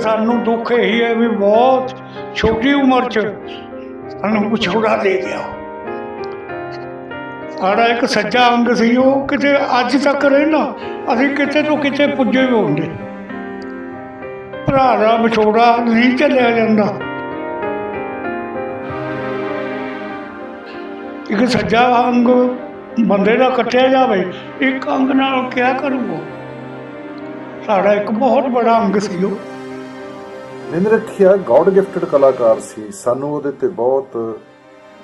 ਸਾਨੂੰ ਦੁੱਖ ਇਹੀ ਹੈ ਵੀ ਬਹੁਤ ਛੋਟੀ ਉਮਰ 'ਚ ਸਾਨੂੰ ਵਿਛੋੜਾ ਦੇ ਗਿਆ ਸਾਡਾ ਇੱਕ ਸੱਜਾ ਅੰਗ ਸੀ, ਉਹ ਕਿਤੇ ਅੱਜ ਤੱਕ ਰਹਿਣਾ ਅਸੀਂ ਕਿਤੇ ਤੋਂ ਕਿਤੇ ਪੁੱਜੇ ਵੀ ਹੁੰਦੇ। ਭਰਾ ਦਾ ਵਿਛੋੜਾ ਨਹੀਂ ਚੱਲਿਆ ਜਾਂਦਾ। ਇੱਕ ਸੱਜਾ ਅੰਗ ਬੰਦੇ ਦਾ ਕੱਟਿਆ ਜਾਵੇ, ਇੱਕ ਅੰਗ ਨਾਲ ਕਿਆ ਕਰੂਗਾ? ਸਾਡਾ ਇੱਕ ਬਹੁਤ ਬੜਾ ਅੰਗ ਸੀ ਉਹ। ਨਿੰਦ ਗੋਡ ਗਿਫਟਡ ਕਲਾਕਾਰ ਸੀ। ਸਾਨੂੰ ਉਹਦੇ ਤੇ ਬਹੁਤ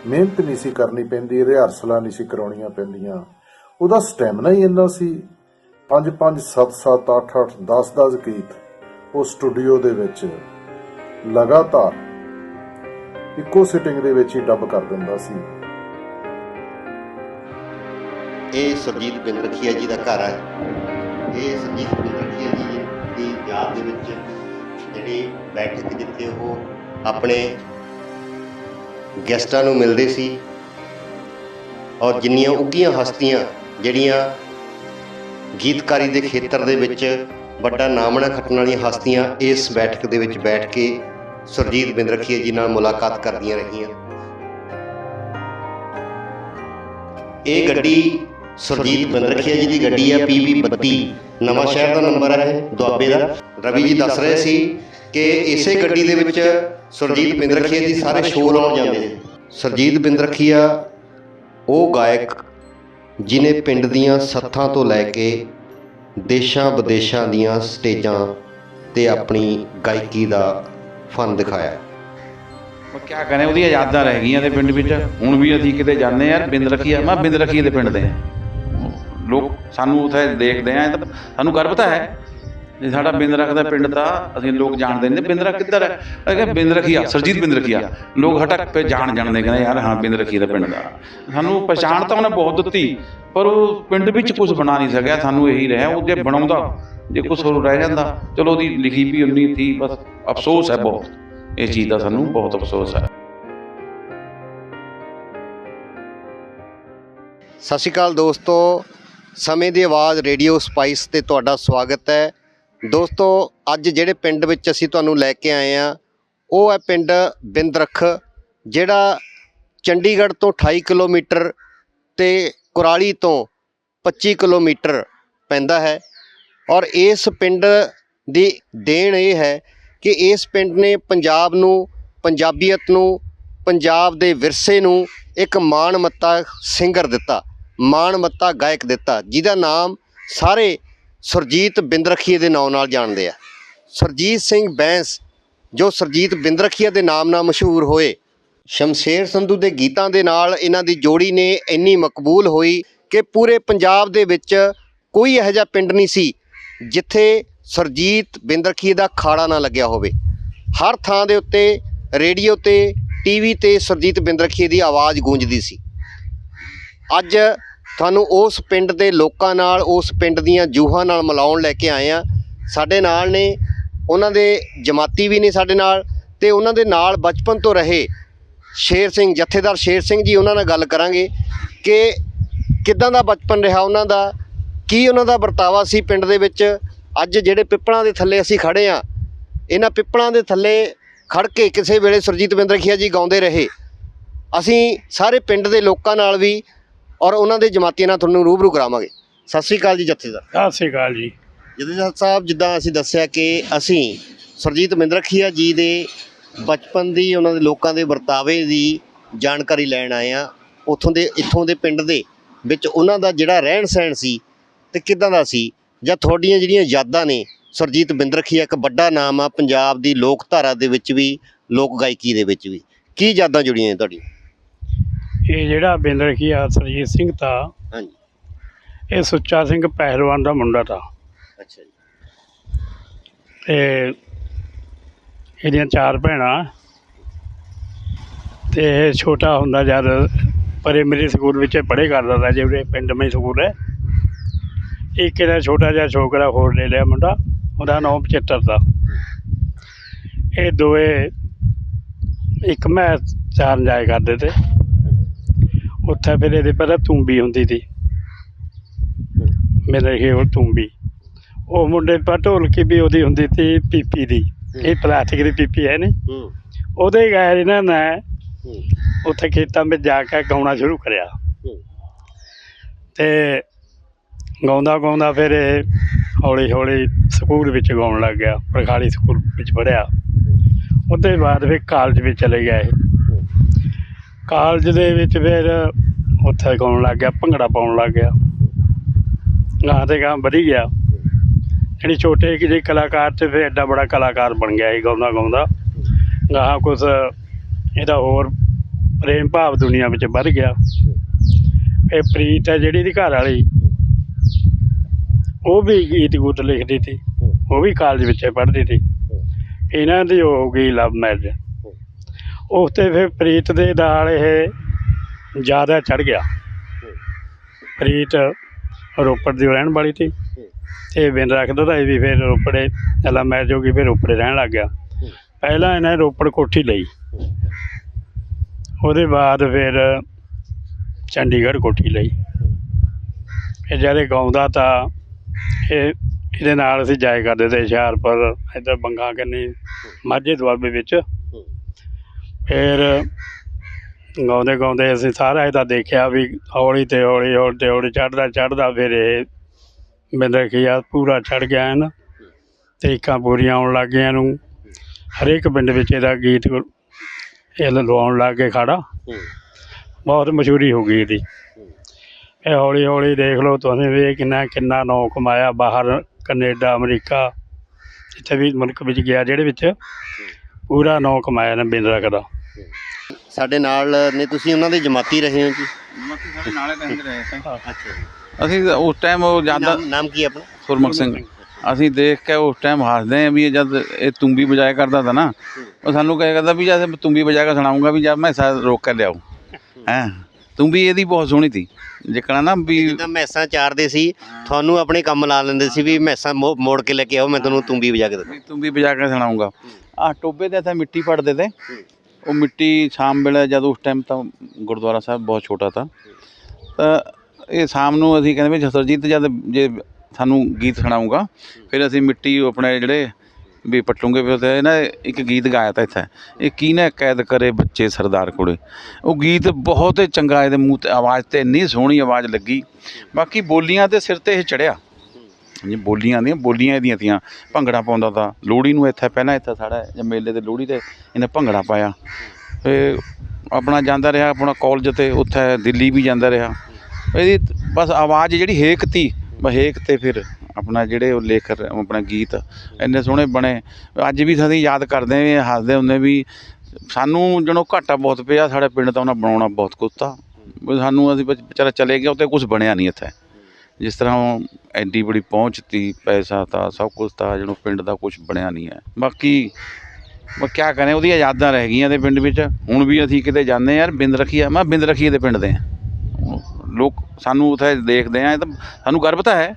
ਮਿਹਨਤ ਨਹੀਂ ਸੀ ਕਰਨੀ ਪੈਂਦੀ, ਰਿਹਰਸਲਾਂ ਨਹੀਂ ਸੀ ਕਰਾਉਣੀਆਂ ਪੈਂਦੀਆਂ। ਉਹਦਾ ਸਟੈਮਿਨਾ ਹੀ ਇੰਨਾ ਸੀ। 5 5 7 7 8 8 10 10 ਗੀਤ ਉਹ ਸਟੂਡੀਓ ਦੇ ਵਿੱਚ ਲਗਾਤਾਰ ਇੱਕੋ ਸਿਟਿੰਗ ਦੇ ਵਿੱਚ ਹੀ ਡੱਬ ਕਰ ਦਿੰਦਾ ਸੀ। ਇਹ ਸਰਜੀਤ ਬਿੰਦਰਖੀਆ ਜੀ ਦਾ ਘਰ ਹੈ। ਇਹ ਸਰਜੀਤ ਬਿੰਦਰਖੀਆ ਜੀ ਦੀ ਯਾਦ ਦੇ ਵਿੱਚ ਜਿਹੜੀ ਬੈਠਕ ਜਿੱਥੇ ਉਹ ਆਪਣੇ ਗੈਸਟਾਂ ਨੂੰ ਮਿਲਦੇ ਸੀ ਔਰ ਜਿੰਨੀਆਂ ਉੱਗੀਆਂ ਹਸਤੀਆਂ ਜਿਹੜੀਆਂ ਗੀਤਕਾਰੀ ਦੇ ਖੇਤਰ ਦੇ ਵਿੱਚ ਵੱਡਾ ਨਾਮਣਾ ਖੱਟਣ ਵਾਲੀਆਂ ਹਸਤੀਆਂ ਇਸ ਬੈਠਕ ਦੇ ਵਿੱਚ ਬੈਠ ਕੇ ਸਰਜੀਤ ਬਿੰਦਰਖੀਆ ਜੀ ਨਾਲ ਮੁਲਾਕਾਤ ਕਰਦੀਆਂ ਰਹੀਆਂ। ਇਹ ਗੱਡੀ ਸੁਰਜੀਤ ਬਿੰਦਰਖੀਆ ਜੀ ਦੀ ਗੱਡੀ ਆ PB 32 ਨਵਾਂ ਸ਼ਹਿਰ ਦਾ ਨੰਬਰ ਹੈ, ਦੁਆਬੇ ਦਾ। ਰਵੀ ਜੀ ਦੱਸ ਰਹੇ ਸੀ ਕਿ ਇਸੇ ਗੱਡੀ ਦੇ ਵਿੱਚ ਸੁਰਜੀਤ ਬਿੰਦਰਖੀਆ ਜੀ ਸਾਰੇ ਸ਼ੋਅ ਲਾਉਣ ਜਾਂਦੇ ਨੇ। ਸੁਰਜੀਤ ਬਿੰਦਰਖੀਆ ਉਹ ਗਾਇਕ ਜਿਨੇ ਪਿੰਡ ਦੀਆਂ ਸੱਥਾਂ ਤੋਂ ਲੈ ਕੇ ਦੇਸ਼ਾਂ ਵਿਦੇਸ਼ਾਂ ਦੀਆਂ ਸਟੇਜਾਂ ਤੇ ਆਪਣੀ ਗਾਇਕੀ ਦਾ ਫਨ ਦਿਖਾਇਆ। ਉਹ ਕਿਆ ਕਰੇ ਉਹਦੀਆਂ ਯਾਦਾਂ ਰਹਿ ਗਈਆਂ ਤੇ ਪਿੰਡ ਵਿੱਚ। ਹੁਣ ਵੀ ਅਸੀਂ ਕਿਤੇ ਜਾਂਦੇ ਯਾਰ ਬਿੰਦ ਰੱਖੀਆ ਮੈਂ ਬਿੰਦ ਰੱਖੀਏ ਦੇ ਪਿੰਡ ਦੇ। ਲੋਕ ਸਾਨੂੰ ਉੱਥੇ ਦੇਖਦੇ ਆ ਤਾਂ ਸਾਨੂੰ ਗਰਵ ਤਾਂ ਹੈ। ਜੇ ਸਾਡਾ ਬਿੰਦ ਰੱਖਦਾ ਪਿੰਡ ਤਾਂ ਅਸੀਂ ਲੋਕ ਜਾਣਦੇ ਨੇ। ਬਿੰਦ ਰੱਖ ਕਿੱਧਰ ਹੈ? ਅਗੇ ਬਿੰਦ ਰੱਖੀਆ ਸਰਜੀਤ ਬਿੰਦ ਰੱਖੀਆ ਲੋਕ ਹਟਕ ਪੇ ਜਾਣ ਜਾਣਦੇ ਕਹਿੰਦੇ ਯਾਰ ਹਾਂ ਬਿੰਦ ਰੱਖੀ ਦਾ ਪਿੰਡ ਦਾ ਸਾਨੂੰ ਪਛਾਣ ਤਾਂ ਉਹਨੇ ਬਹੁਤ ਦਿੱਤੀ ਪਰ ਉਹ ਪਿੰਡ ਵਿੱਚ ਕੁਝ ਬਣਾ ਨਹੀਂ ਸਕਿਆ। ਸਾਨੂੰ ਇਹੀ ਰਿਹਾ ਉਹ ਜੇ ਬਣਾਉਂਦਾ ਜੇ ਕੁਝ ਹੋਰ ਰਹਿ ਜਾਂਦਾ ਚਲੋ ਉਹਦੀ ਲਿਖੀ ਵੀ ਉਨੀ ਥੀ ਬਸ ਅਫਸੋਸ ਹੈ ਬਹੁਤ। ਇਸ ਚੀਜ਼ ਦਾ ਸਾਨੂੰ ਬਹੁਤ ਅਫਸੋਸ ਹੈ। ਸਤਿ ਸ਼੍ਰੀ ਅਕਾਲ ਦੋਸਤੋ। ਸਮੇਂ ਦੀ ਆਵਾਜ਼ ਰੇਡੀਓ ਸਪਾਈਸ ਤੇ ਤੁਹਾਡਾ ਸਵਾਗਤ ਹੈ। ਦੋਸਤੋ, ਅੱਜ ਜਿਹੜੇ ਪਿੰਡ ਵਿੱਚ ਅਸੀਂ ਤੁਹਾਨੂੰ ਲੈ ਕੇ ਆਏ ਆ ਉਹ ਹੈ ਪਿੰਡ ਬਿੰਦਰਖ, ਜਿਹੜਾ ਚੰਡੀਗੜ੍ਹ ਤੋਂ 28 ਕਿਲੋਮੀਟਰ ਤੇ ਕੁਰਾਲੀ ਤੋਂ 25 ਕਿਲੋਮੀਟਰ ਪੈਂਦਾ ਹੈ। ਔਰ ਇਸ ਪਿੰਡ ਦੀ ਦੇਣ ਇਹ ਹੈ ਕਿ ਇਸ ਪਿੰਡ ਨੇ ਪੰਜਾਬ ਨੂੰ, ਪੰਜਾਬੀਅਤ ਨੂੰ, ਪੰਜਾਬ ਦੇ ਵਿਰਸੇ ਨੂੰ ਇੱਕ ਮਾਣ ਮੱਤਾ ਸਿੰਗਰ ਦਿੱਤਾ, ਮਾਣ ਮੱਤਾ ਗਾਇਕ ਦਿੱਤਾ, ਜਿਹਦਾ ਨਾਮ ਸਾਰੇ ਸੁਰਜੀਤ ਬਿੰਦਰਖੀਏ ਦੇ ਨਾਮ ਨਾਲ ਜਾਣਦੇ ਆ। ਸੁਰਜੀਤ ਸਿੰਘ ਬੈਂਸ, ਜੋ ਸੁਰਜੀਤ ਬਿੰਦਰਖੀਆ ਦੇ ਨਾਮ ਨਾਲ ਮਸ਼ਹੂਰ ਹੋਏ, ਸ਼ਮਸ਼ੇਰ ਸੰਧੂ ਦੇ ਗੀਤਾਂ ਦੇ ਨਾਲ ਇਹਨਾਂ ਦੀ ਜੋੜੀ ਨੇ ਇੰਨੀ ਮਕਬੂਲ ਹੋਈ ਕਿ ਪੂਰੇ ਪੰਜਾਬ ਦੇ ਵਿੱਚ ਕੋਈ ਇਹੋ ਜਿਹਾ ਪਿੰਡ ਨਹੀਂ ਸੀ ਜਿੱਥੇ ਸੁਰਜੀਤ ਬਿੰਦਰਖੀਏ ਦਾ ਖਾੜਾ ਨਾ ਲੱਗਿਆ ਹੋਵੇ। ਹਰ ਥਾਂ ਦੇ ਉੱਤੇ ਰੇਡੀਓ ਤੇ, ਟੀਵੀ ਤੇ ਸੁਰਜੀਤ ਬਿੰਦਰਖੀਏ ਦੀ ਆਵਾਜ਼ ਗੂੰਜਦੀ ਸੀ। ਅੱਜ ਤੁਹਾਨੂੰ ਉਸ ਪਿੰਡ ਦੇ ਲੋਕਾਂ ਨਾਲ, ਉਸ ਪਿੰਡ ਦੀਆਂ ਜੂਹਾਂ ਨਾਲ ਮਿਲਾਉਣ ਲੈ ਕੇ ਆਏ ਆ ਸਾਡੇ ਨਾਲ ਨੇ, ਉਹਨਾਂ ਦੇ ਜਮਾਤੀ ਵੀ ਨੇ ਸਾਡੇ ਨਾਲ ਤੇ ਉਹਨਾਂ ਦੇ ਨਾਲ ਬਚਪਨ ਤੋਂ ਰਹੇ ਸ਼ੇਰ ਸਿੰਘ, ਜਥੇਦਾਰ ਸ਼ੇਰ ਸਿੰਘ ਜੀ, ਉਹਨਾਂ ਨਾਲ ਗੱਲ ਕਰਾਂਗੇ ਕਿ ਕਿੱਦਾਂ ਦਾ ਬਚਪਨ ਰਿਹਾ ਉਹਨਾਂ ਦਾ, ਕੀ ਉਹਨਾਂ ਦਾ ਵਰਤਾਵਾ ਸੀ ਪਿੰਡ ਦੇ ਵਿੱਚ। ਅੱਜ ਜਿਹੜੇ ਪਿੱਪਲਾਂ ਦੇ ਥੱਲੇ ਅਸੀਂ ਖੜੇ ਆ ਇਹਨਾਂ ਪਿੱਪਲਾਂ ਦੇ ਥੱਲੇ ਖੜ ਕੇ ਕਿਸੇ ਵੇਲੇ ਸੁਰਜੀਤ ਬਿੰਦਰਖੀਆ ਜੀ ਗਾਉਂਦੇ ਰਹੇ। ਅਸੀਂ ਸਾਰੇ ਪਿੰਡ ਦੇ ਲੋਕਾਂ ਨਾਲ ਵੀ ਔਰ ਉਹਨਾਂ ਦੇ ਜਮਾਤੀਆਂ ਨਾਲ ਤੁਹਾਨੂੰ ਰੂਬਰੂ ਕਰਾਵਾਂਗੇ। ਸਤਿ ਸ੍ਰੀ ਅਕਾਲ ਜੀ ਜਥੇਦਾਰ ਸਤਿ ਸ੍ਰੀ ਅਕਾਲ ਜੀ। ਜਥੇਦਾਰ ਸਾਹਿਬ ਜਿੱਦਾਂ ਅਸੀਂ ਦੱਸਿਆ ਕਿ ਅਸੀਂ ਸੁਰਜੀਤ ਬਿੰਦਰਖੀਆ ਜੀ ਦੇ ਬਚਪਨ ਦੀ ਉਹਨਾਂ ਦੇ ਲੋਕਾਂ ਦੇ ਵਰਤਾਵੇ ਦੀ ਜਾਣਕਾਰੀ ਲੈਣ ਆਏ ਆ ਉੱਥੋਂ ਦੇ ਇੱਥੋਂ ਦੇ ਪਿੰਡ ਦੇ ਵਿੱਚ ਉਹਨਾਂ ਦਾ ਜਿਹੜਾ ਰਹਿਣ ਸਹਿਣ ਸੀ ਤੇ ਕਿਦਾਂ ਦਾ ਸੀ ਜਾਂ ਤੁਹਾਡੀਆਂ ਜਿਹੜੀਆਂ ਯਾਦਾਂ ਨੇ ਸੁਰਜੀਤ ਬਿੰਦਰਖੀਆ ਇੱਕ ਵੱਡਾ ਨਾਮ ਆ ਪੰਜਾਬ ਦੀ ਲੋਕ ਧਾਰਾ ਦੇ ਵਿੱਚ ਵੀ ਲੋਕ ਗਾਇਕੀ ਦੇ ਵਿੱਚ ਵੀ। ਕੀ ਯਾਦਾਂ ਜੁੜੀਆਂ ਨੇ ਤੁਹਾਡੀਆਂ? ਇਹ ਜਿਹੜਾ ਬਿੰਦਰ ਕੀ ਆ ਸਰਜੀਤ ਸਿੰਘ ਤਾਂ ਹਾਂਜੀ। ਇਹ ਸੁੱਚਾ ਸਿੰਘ ਪਹਿਲਵਾਨ ਦਾ ਮੁੰਡਾ ਤਾਂ। ਅੱਛਾ ਜੀ। ਤੇ ਇਹਦੀਆਂ ਚਾਰ ਭੈਣਾਂ। ਤੇ ਇਹ ਛੋਟਾ ਹੁੰਦਾ ਜਦ ਪ੍ਰਾਇਮਰੀ ਸਕੂਲ ਵਿੱਚ ਪੜ੍ਹੇ ਕਰਦਾ ਤਾ ਜਿਹੜੇ ਪਿੰਡ ਵਿੱਚ ਸਕੂਲ ਹੈ। ਇੱਕ ਇਹਦਾ ਛੋਟਾ ਜਿਹਾ ਛੋਕਰਾ ਹੋਰ ਲੈ ਲਿਆ ਮੁੰਡਾ ਉਹਦਾ ਨਾਮ 75 ਦਾ। ਇਹ ਦੋਏ ਇੱਕ ਮੈਂ ਚਾਰ ਜਾਇਆ ਕਰਦੇ ਤੇ। ਉੱਥੇ ਫਿਰ ਇਹਦੇ ਪਹਿਲਾਂ ਤੂੰਬੀ ਹੁੰਦੀ ਸੀ। ਮੇਰੇ ਉਹ ਤੂੰਬੀ। ਉਹ ਮੁੰਡੇ ਪਰ ਢੋਲਕੀ ਵੀ ਉਹਦੀ ਹੁੰਦੀ ਸੀ ਪੀਪੀ ਦੀ। ਇਹ ਪਲਾਸਟਿਕ ਦੀ ਪੀਪੀ ਹੈ ਨਹੀਂ ਉਹਦੇ ਗੈਰ ਇਹਨਾਂ ਨੇ ਉੱਥੇ ਖੇਤਾਂ ਵਿੱਚ ਜਾ ਕੇ ਗਾਉਣਾ ਸ਼ੁਰੂ ਕਰਿਆ। ਤੇ ਗਾਉਂਦਾ ਗਾਉਂਦਾ ਫਿਰ ਇਹ ਹੌਲੀ ਹੌਲੀ ਸਕੂਲ ਵਿੱਚ ਗਾਉਣ ਲੱਗ ਗਿਆ। ਪ੍ਰਖਾਲੀ ਸਕੂਲ ਵਿੱਚ ਪੜ੍ਹਿਆ। ਉਹਦੇ ਬਾਅਦ ਫਿਰ ਕਾਲਜ ਵਿੱਚ ਚਲੇ ਗਿਆ ਇਹ। ਕਾਲਜ ਦੇ ਵਿੱਚ ਫਿਰ ਉੱਥੇ ਗਾਉਣ ਲੱਗ ਗਿਆ, ਭੰਗੜਾ ਪਾਉਣ ਲੱਗ ਗਿਆ। ਗਾਂ ਤੇ ਗਾਂ ਵਧੀ ਗਿਆ। ਜਿਹੜੀ ਛੋਟੇ ਜਿਹੇ ਕਲਾਕਾਰ ਤੇ ਫਿਰ ਐਡਾ ਬੜਾ ਕਲਾਕਾਰ ਬਣ ਗਿਆ ਇਹ ਗਾਉਂਦਾ ਗਾਉਂਦਾ। ਗਾਂ ਕੁਛ ਇਹਦਾ ਹੋਰ ਪ੍ਰੇਮ ਭਾਵ ਦੁਨੀਆ ਵਿੱਚ ਵੱਧ ਗਿਆ। ਇਹ ਪ੍ਰੀਤ ਹੈ ਜਿਹੜੀ ਦੀ ਘਰ ਵਾਲੀ। ਉਹ ਵੀ ਗੀਤ ਗੂਤ ਲਿਖਦੀ ਸੀ। ਉਹ ਵੀ ਕਾਲਜ ਵਿੱਚ ਪੜ੍ਹਦੀ ਸੀ। ਇਹਨਾਂ ਦੀ ਹੋ ਗਈ ਲਵ ਮੈਰਿਜ ਉਸ ਤੇ ਫਿਰ ਪ੍ਰੀਤ ਦੇ ਨਾਲ ਇਹ ਜ਼ਿਆਦਾ ਚੜ ਗਿਆ। ਪ੍ਰੀਤ ਰੋਪੜ ਦੀ ਰਹਿਣ ਵਾਲੀ ਸੀ। ਤੇ ਬਿਨ ਰੱਖਦਾ ਤਾਂ ਇਹ ਵੀ ਫਿਰ ਰੋਪੜੇ ਲਵ ਮੈਰਿਜ ਹੋ ਫਿਰ ਰੋਪੜੇ ਰਹਿਣ ਲੱਗ ਗਿਆ। ਪਹਿਲਾਂ ਇਹਨੇ ਰੋਪੜ ਕੋਠੀ ਲਈ। ਉਹਦੇ ਬਾਅਦ ਫਿਰ ਚੰਡੀਗੜ੍ਹ ਕੋਠੀ ਲਈ। ਇਹ ਜਿਹੜੇ ਗਾਉਂਦਾ ਤਾਂ ਇਹ, ਇਹਦੇ ਨਾਲ ਅਸੀਂ ਜਾਇਆ ਕਰਦੇ ਤੇ ਹੁਸ਼ਿਆਰਪੁਰ, ਇੱਧਰ ਬੰਗਾ ਕੰਨੀ, ਮਾਝੇ ਦੁਆਬੇ ਵਿੱਚ ਫਿਰ ਗਾਉਂਦੇ ਗਾਉਂਦੇ ਅਸੀਂ ਸਾਰਾ ਇਹਦਾ ਦੇਖਿਆ ਵੀ ਹੌਲੀ ਤੇ ਹੌਲੀ ਹੌਲੀ ਤੇ ਹੌਲੀ ਚੜਦਾ ਚੜਦਾ ਫਿਰ ਇਹ ਮੈਨੂੰ ਕਿਹਾ ਪੂਰਾ ਚੜ ਗਿਆ ਹੈ ਨਾ। ਤੇ ਇੱਕਾਂ ਪੂਰੀਆਂ ਆਉਣ ਲੱਗ ਗਈਆਂ ਨੂੰ ਹਰੇਕ ਪਿੰਡ ਵਿੱਚ ਇਹਦਾ ਗੀਤ ਇਹ ਲਵਾਉਣ ਲੱਗ ਗਏ ਖਾੜਾ। ਬਹੁਤ ਮਸ਼ਹੂਰੀ ਹੋ ਗਈ ਇਹਦੀ। ਇਹ ਹੌਲੀ ਹੌਲੀ ਦੇਖ ਲਓ ਤੁਸੀਂ ਵੀ ਕਿੰਨਾ ਕਿੰਨਾ ਨਾਂ ਕਮਾਇਆ ਬਾਹਰ ਕੈਨੇਡਾ ਅਮਰੀਕਾ ਜਿੱਥੇ ਵੀ ਮੁਲਕ ਵਿੱਚ ਗਿਆ ਜਿਹੜੇ ਵਿੱਚ ਪੂਰਾ ਨਾਂ ਕਮਾਇਆ ਨੇ ਬਿੰਦ ਰੱਖਦਾ। ਸਾਡੇ ਨਾਲ ਨੇ ਤੁਸੀਂ ਉਹਨਾਂ ਦੇ ਜਮਾਤੀ ਰਹੇ ਹੋ ਜੀ? ਮੱਤੀ ਸਾਡੇ ਨਾਲੇ ਰਹਿੰਦੇ ਰਹੇ ਸੀ। ਅੱਛਾ ਜੀ। ਅਸੀਂ ਉਸ ਟਾਈਮ ਉਹ ਜ਼ਿਆਦਾ ਨਾਮ ਨਾਮ ਕੀ ਹੈ ਆਪਣਾ? ਸੁਰਮੁਖ ਸਿੰਘ। ਅਸੀਂ ਦੇਖ ਕੇ ਉਸ ਟਾਈਮ ਹੱਸਦੇ ਆ ਵੀ ਇਹ ਜਦ ਇਹ ਤੁੰਬੀ ਵਜਾਇਆ ਕਰਦਾ ਤਾ ਨਾ ਉਹ ਸਾਨੂੰ ਕਹੇ ਕਰਦਾ ਵੀ ਜਦ ਤੁੰਬੀ ਵਜਾ ਕੇ ਸੁਣਾਉਂਗਾ ਵੀ ਜਦ ਮੈਂ ਸਾ ਰੋਕ ਕੇ ਲਿਆਉ ਹੈ? ਤੁੰਬੀ ਇਹਦੀ ਬਹੁਤ ਸੋਹਣੀ ਸੀ। ਜਿਕਣਾ ਨਾ ਵੀ ਜਿੱਦਾਂ ਮੈਸਾਂ ਚਾਰਦੇ ਸੀ ਤੁਹਾਨੂੰ ਆਪਣੇ ਕੰਮ ਲਾ ਲੈਂਦੇ ਸੀ ਵੀ ਮੈਸਾਂ ਮੋੜ ਕੇ ਲੈ ਕੇ ਆਓ ਮੈਂ ਤੁਹਾਨੂੰ ਤੂੰਬੀ ਵਜਾ ਕੇ ਦਿੰਦਾ। ਵੀ ਤੁੰਬੀ ਵਜਾ ਕੇ ਸੁਣਾਉਂਗਾ। ਆ ਟੋਬੇ ਤੇ ਇੱਥੇ ਮਿੱਟੀ ਪੜਦੇ ਤੇ ਉਹ ਮਿੱਟੀ ਸ਼ਾਮ ਵੇਲੇ ਜਦ ਉਸ ਟਾਈਮ ਤਾਂ ਗੁਰਦੁਆਰਾ ਸਾਹਿਬ ਬਹੁਤ ਛੋਟਾ ਤਾ। ਤਾਂ ਇਹ ਸ਼ਾਮ ਨੂੰ ਅਸੀਂ ਕਹਿੰਦੇ ਵੀ ਸਰਜੀਤ ਜਦ ਜੇ ਸਾਨੂੰ ਗੀਤ ਸੁਣਾਊਗਾ, ਫਿਰ ਅਸੀਂ ਮਿੱਟੀ ਆਪਣੇ ਜਿਹੜੇ ਵੀ ਪੱਟੂਗੇ ਫਿਰ ਤੇ ਨਾ ਇੱਕ ਗੀਤ ਗਾਇਆ ਤਾ ਇੱਥੇ। ਇਹ ਕੀ ਨਾ ਕੈਦ ਕਰੇ ਬੱਚੇ ਸਰਦਾਰ ਕੁੜੇ ਉਹ ਗੀਤ ਬਹੁਤ ਹੀ ਚੰਗਾ, ਇਹਦੇ ਮੂੰਹ ਤੇ ਆਵਾਜ਼ ਤੇ ਇੰਨੀ ਸੋਹਣੀ ਆਵਾਜ਼ ਲੱਗੀ। ਬਾਕੀ ਬੋਲੀਆਂ ਤੇ ਸਿਰ ਤੇ ਇਹ ਚੜਿਆ। ਜੀ ਬੋਲੀਆਂ ਦੀਆਂ ਬੋਲੀਆਂ ਇਹਦੀਆਂ ਤੀਆਂ। ਭੰਗੜਾ ਪਾਉਂਦਾ ਤਾਂ ਲੋਹੜੀ ਨੂੰ ਇੱਥੇ ਪਹਿਲਾਂ ਇੱਥੇ ਸਾਡਾ ਜਾਂ ਮੇਲੇ ਤੇ ਲੋਹੜੀ ਤੇ ਇਹਨੇ ਭੰਗੜਾ ਪਾਇਆ। ਤੇ ਆਪਣਾ ਜਾਂਦਾ ਰਿਹਾ, ਆਪਣਾ ਕਾਲਜ ਤੇ ਉੱਥੇ ਦਿੱਲੀ ਵੀ ਜਾਂਦਾ ਰਿਹਾ। ਇਹਦੀ ਬਸ ਆਵਾਜ਼ ਜਿਹੜੀ ਹੇਕ ਤੀ, ਬਸ ਹੇਕ ਤੇ ਫਿਰ ਆਪਣਾ ਜਿਹੜੇ ਉਹ ਲੇਖ ਆਪਣਾ ਗੀਤ ਇੰਨੇ ਸੋਹਣੇ ਬਣੇ। ਅੱਜ ਵੀ ਅਸੀਂ ਯਾਦ ਕਰਦੇ ਹਾਂ, ਹੱਸਦੇ ਹੁੰਦੇ ਵੀ ਸਾਨੂੰ ਜਣੋ ਘਾਟਾ ਬਹੁਤ ਪਿਆ, ਸਾਡੇ ਪਿੰਡ ਤਾਂ ਉਹਨਾਂ ਬਣਾਉਣਾ ਬਹੁਤ ਕੁੱਤਾ। ਵੀ ਸਾਨੂੰ ਅਸੀਂ ਵਿਚਾਰਾ ਚਲੇ ਗਿਆ, ਉੱਥੇ ਕੁਝ ਬਣਿਆ ਨਹੀਂ ਇੱਥੇ। ਜਿਸ ਤਰ੍ਹਾਂ ਉਹ ਐਡੀ ਬੜੀ ਪਹੁੰਚ ਤੀ ਪੈਸਾ ਤਾਂ ਸਭ ਕੁਝ ਤਾਂ ਜਿਹਨੂੰ ਪਿੰਡ ਦਾ ਕੁਝ ਬਣਿਆ ਨਹੀਂ ਹੈ। ਬਾਕੀ ਮੈਂ ਕਿਆ ਕਰੇ, ਉਹਦੀਆਂ ਯਾਦਾਂ ਰਹਿ ਗਈਆਂ ਤੇ ਪਿੰਡ ਵਿੱਚ। ਹੁਣ ਵੀ ਅਸੀਂ ਕਿਤੇ ਜਾਂਦੇ ਹਾਂ ਯਾਰ, ਬਿੰਦ ਰਖੀਆ ਮੈਂ ਬਿੰਦ ਰਖੀਏ ਦੇ ਪਿੰਡ ਦੇ ਹਾਂ। ਲੋਕ ਸਾਨੂੰ ਉੱਥੇ ਦੇਖਦੇ ਆ, ਇਹ ਤਾਂ ਸਾਨੂੰ ਗਰਵ ਤਾਂ ਹੈ।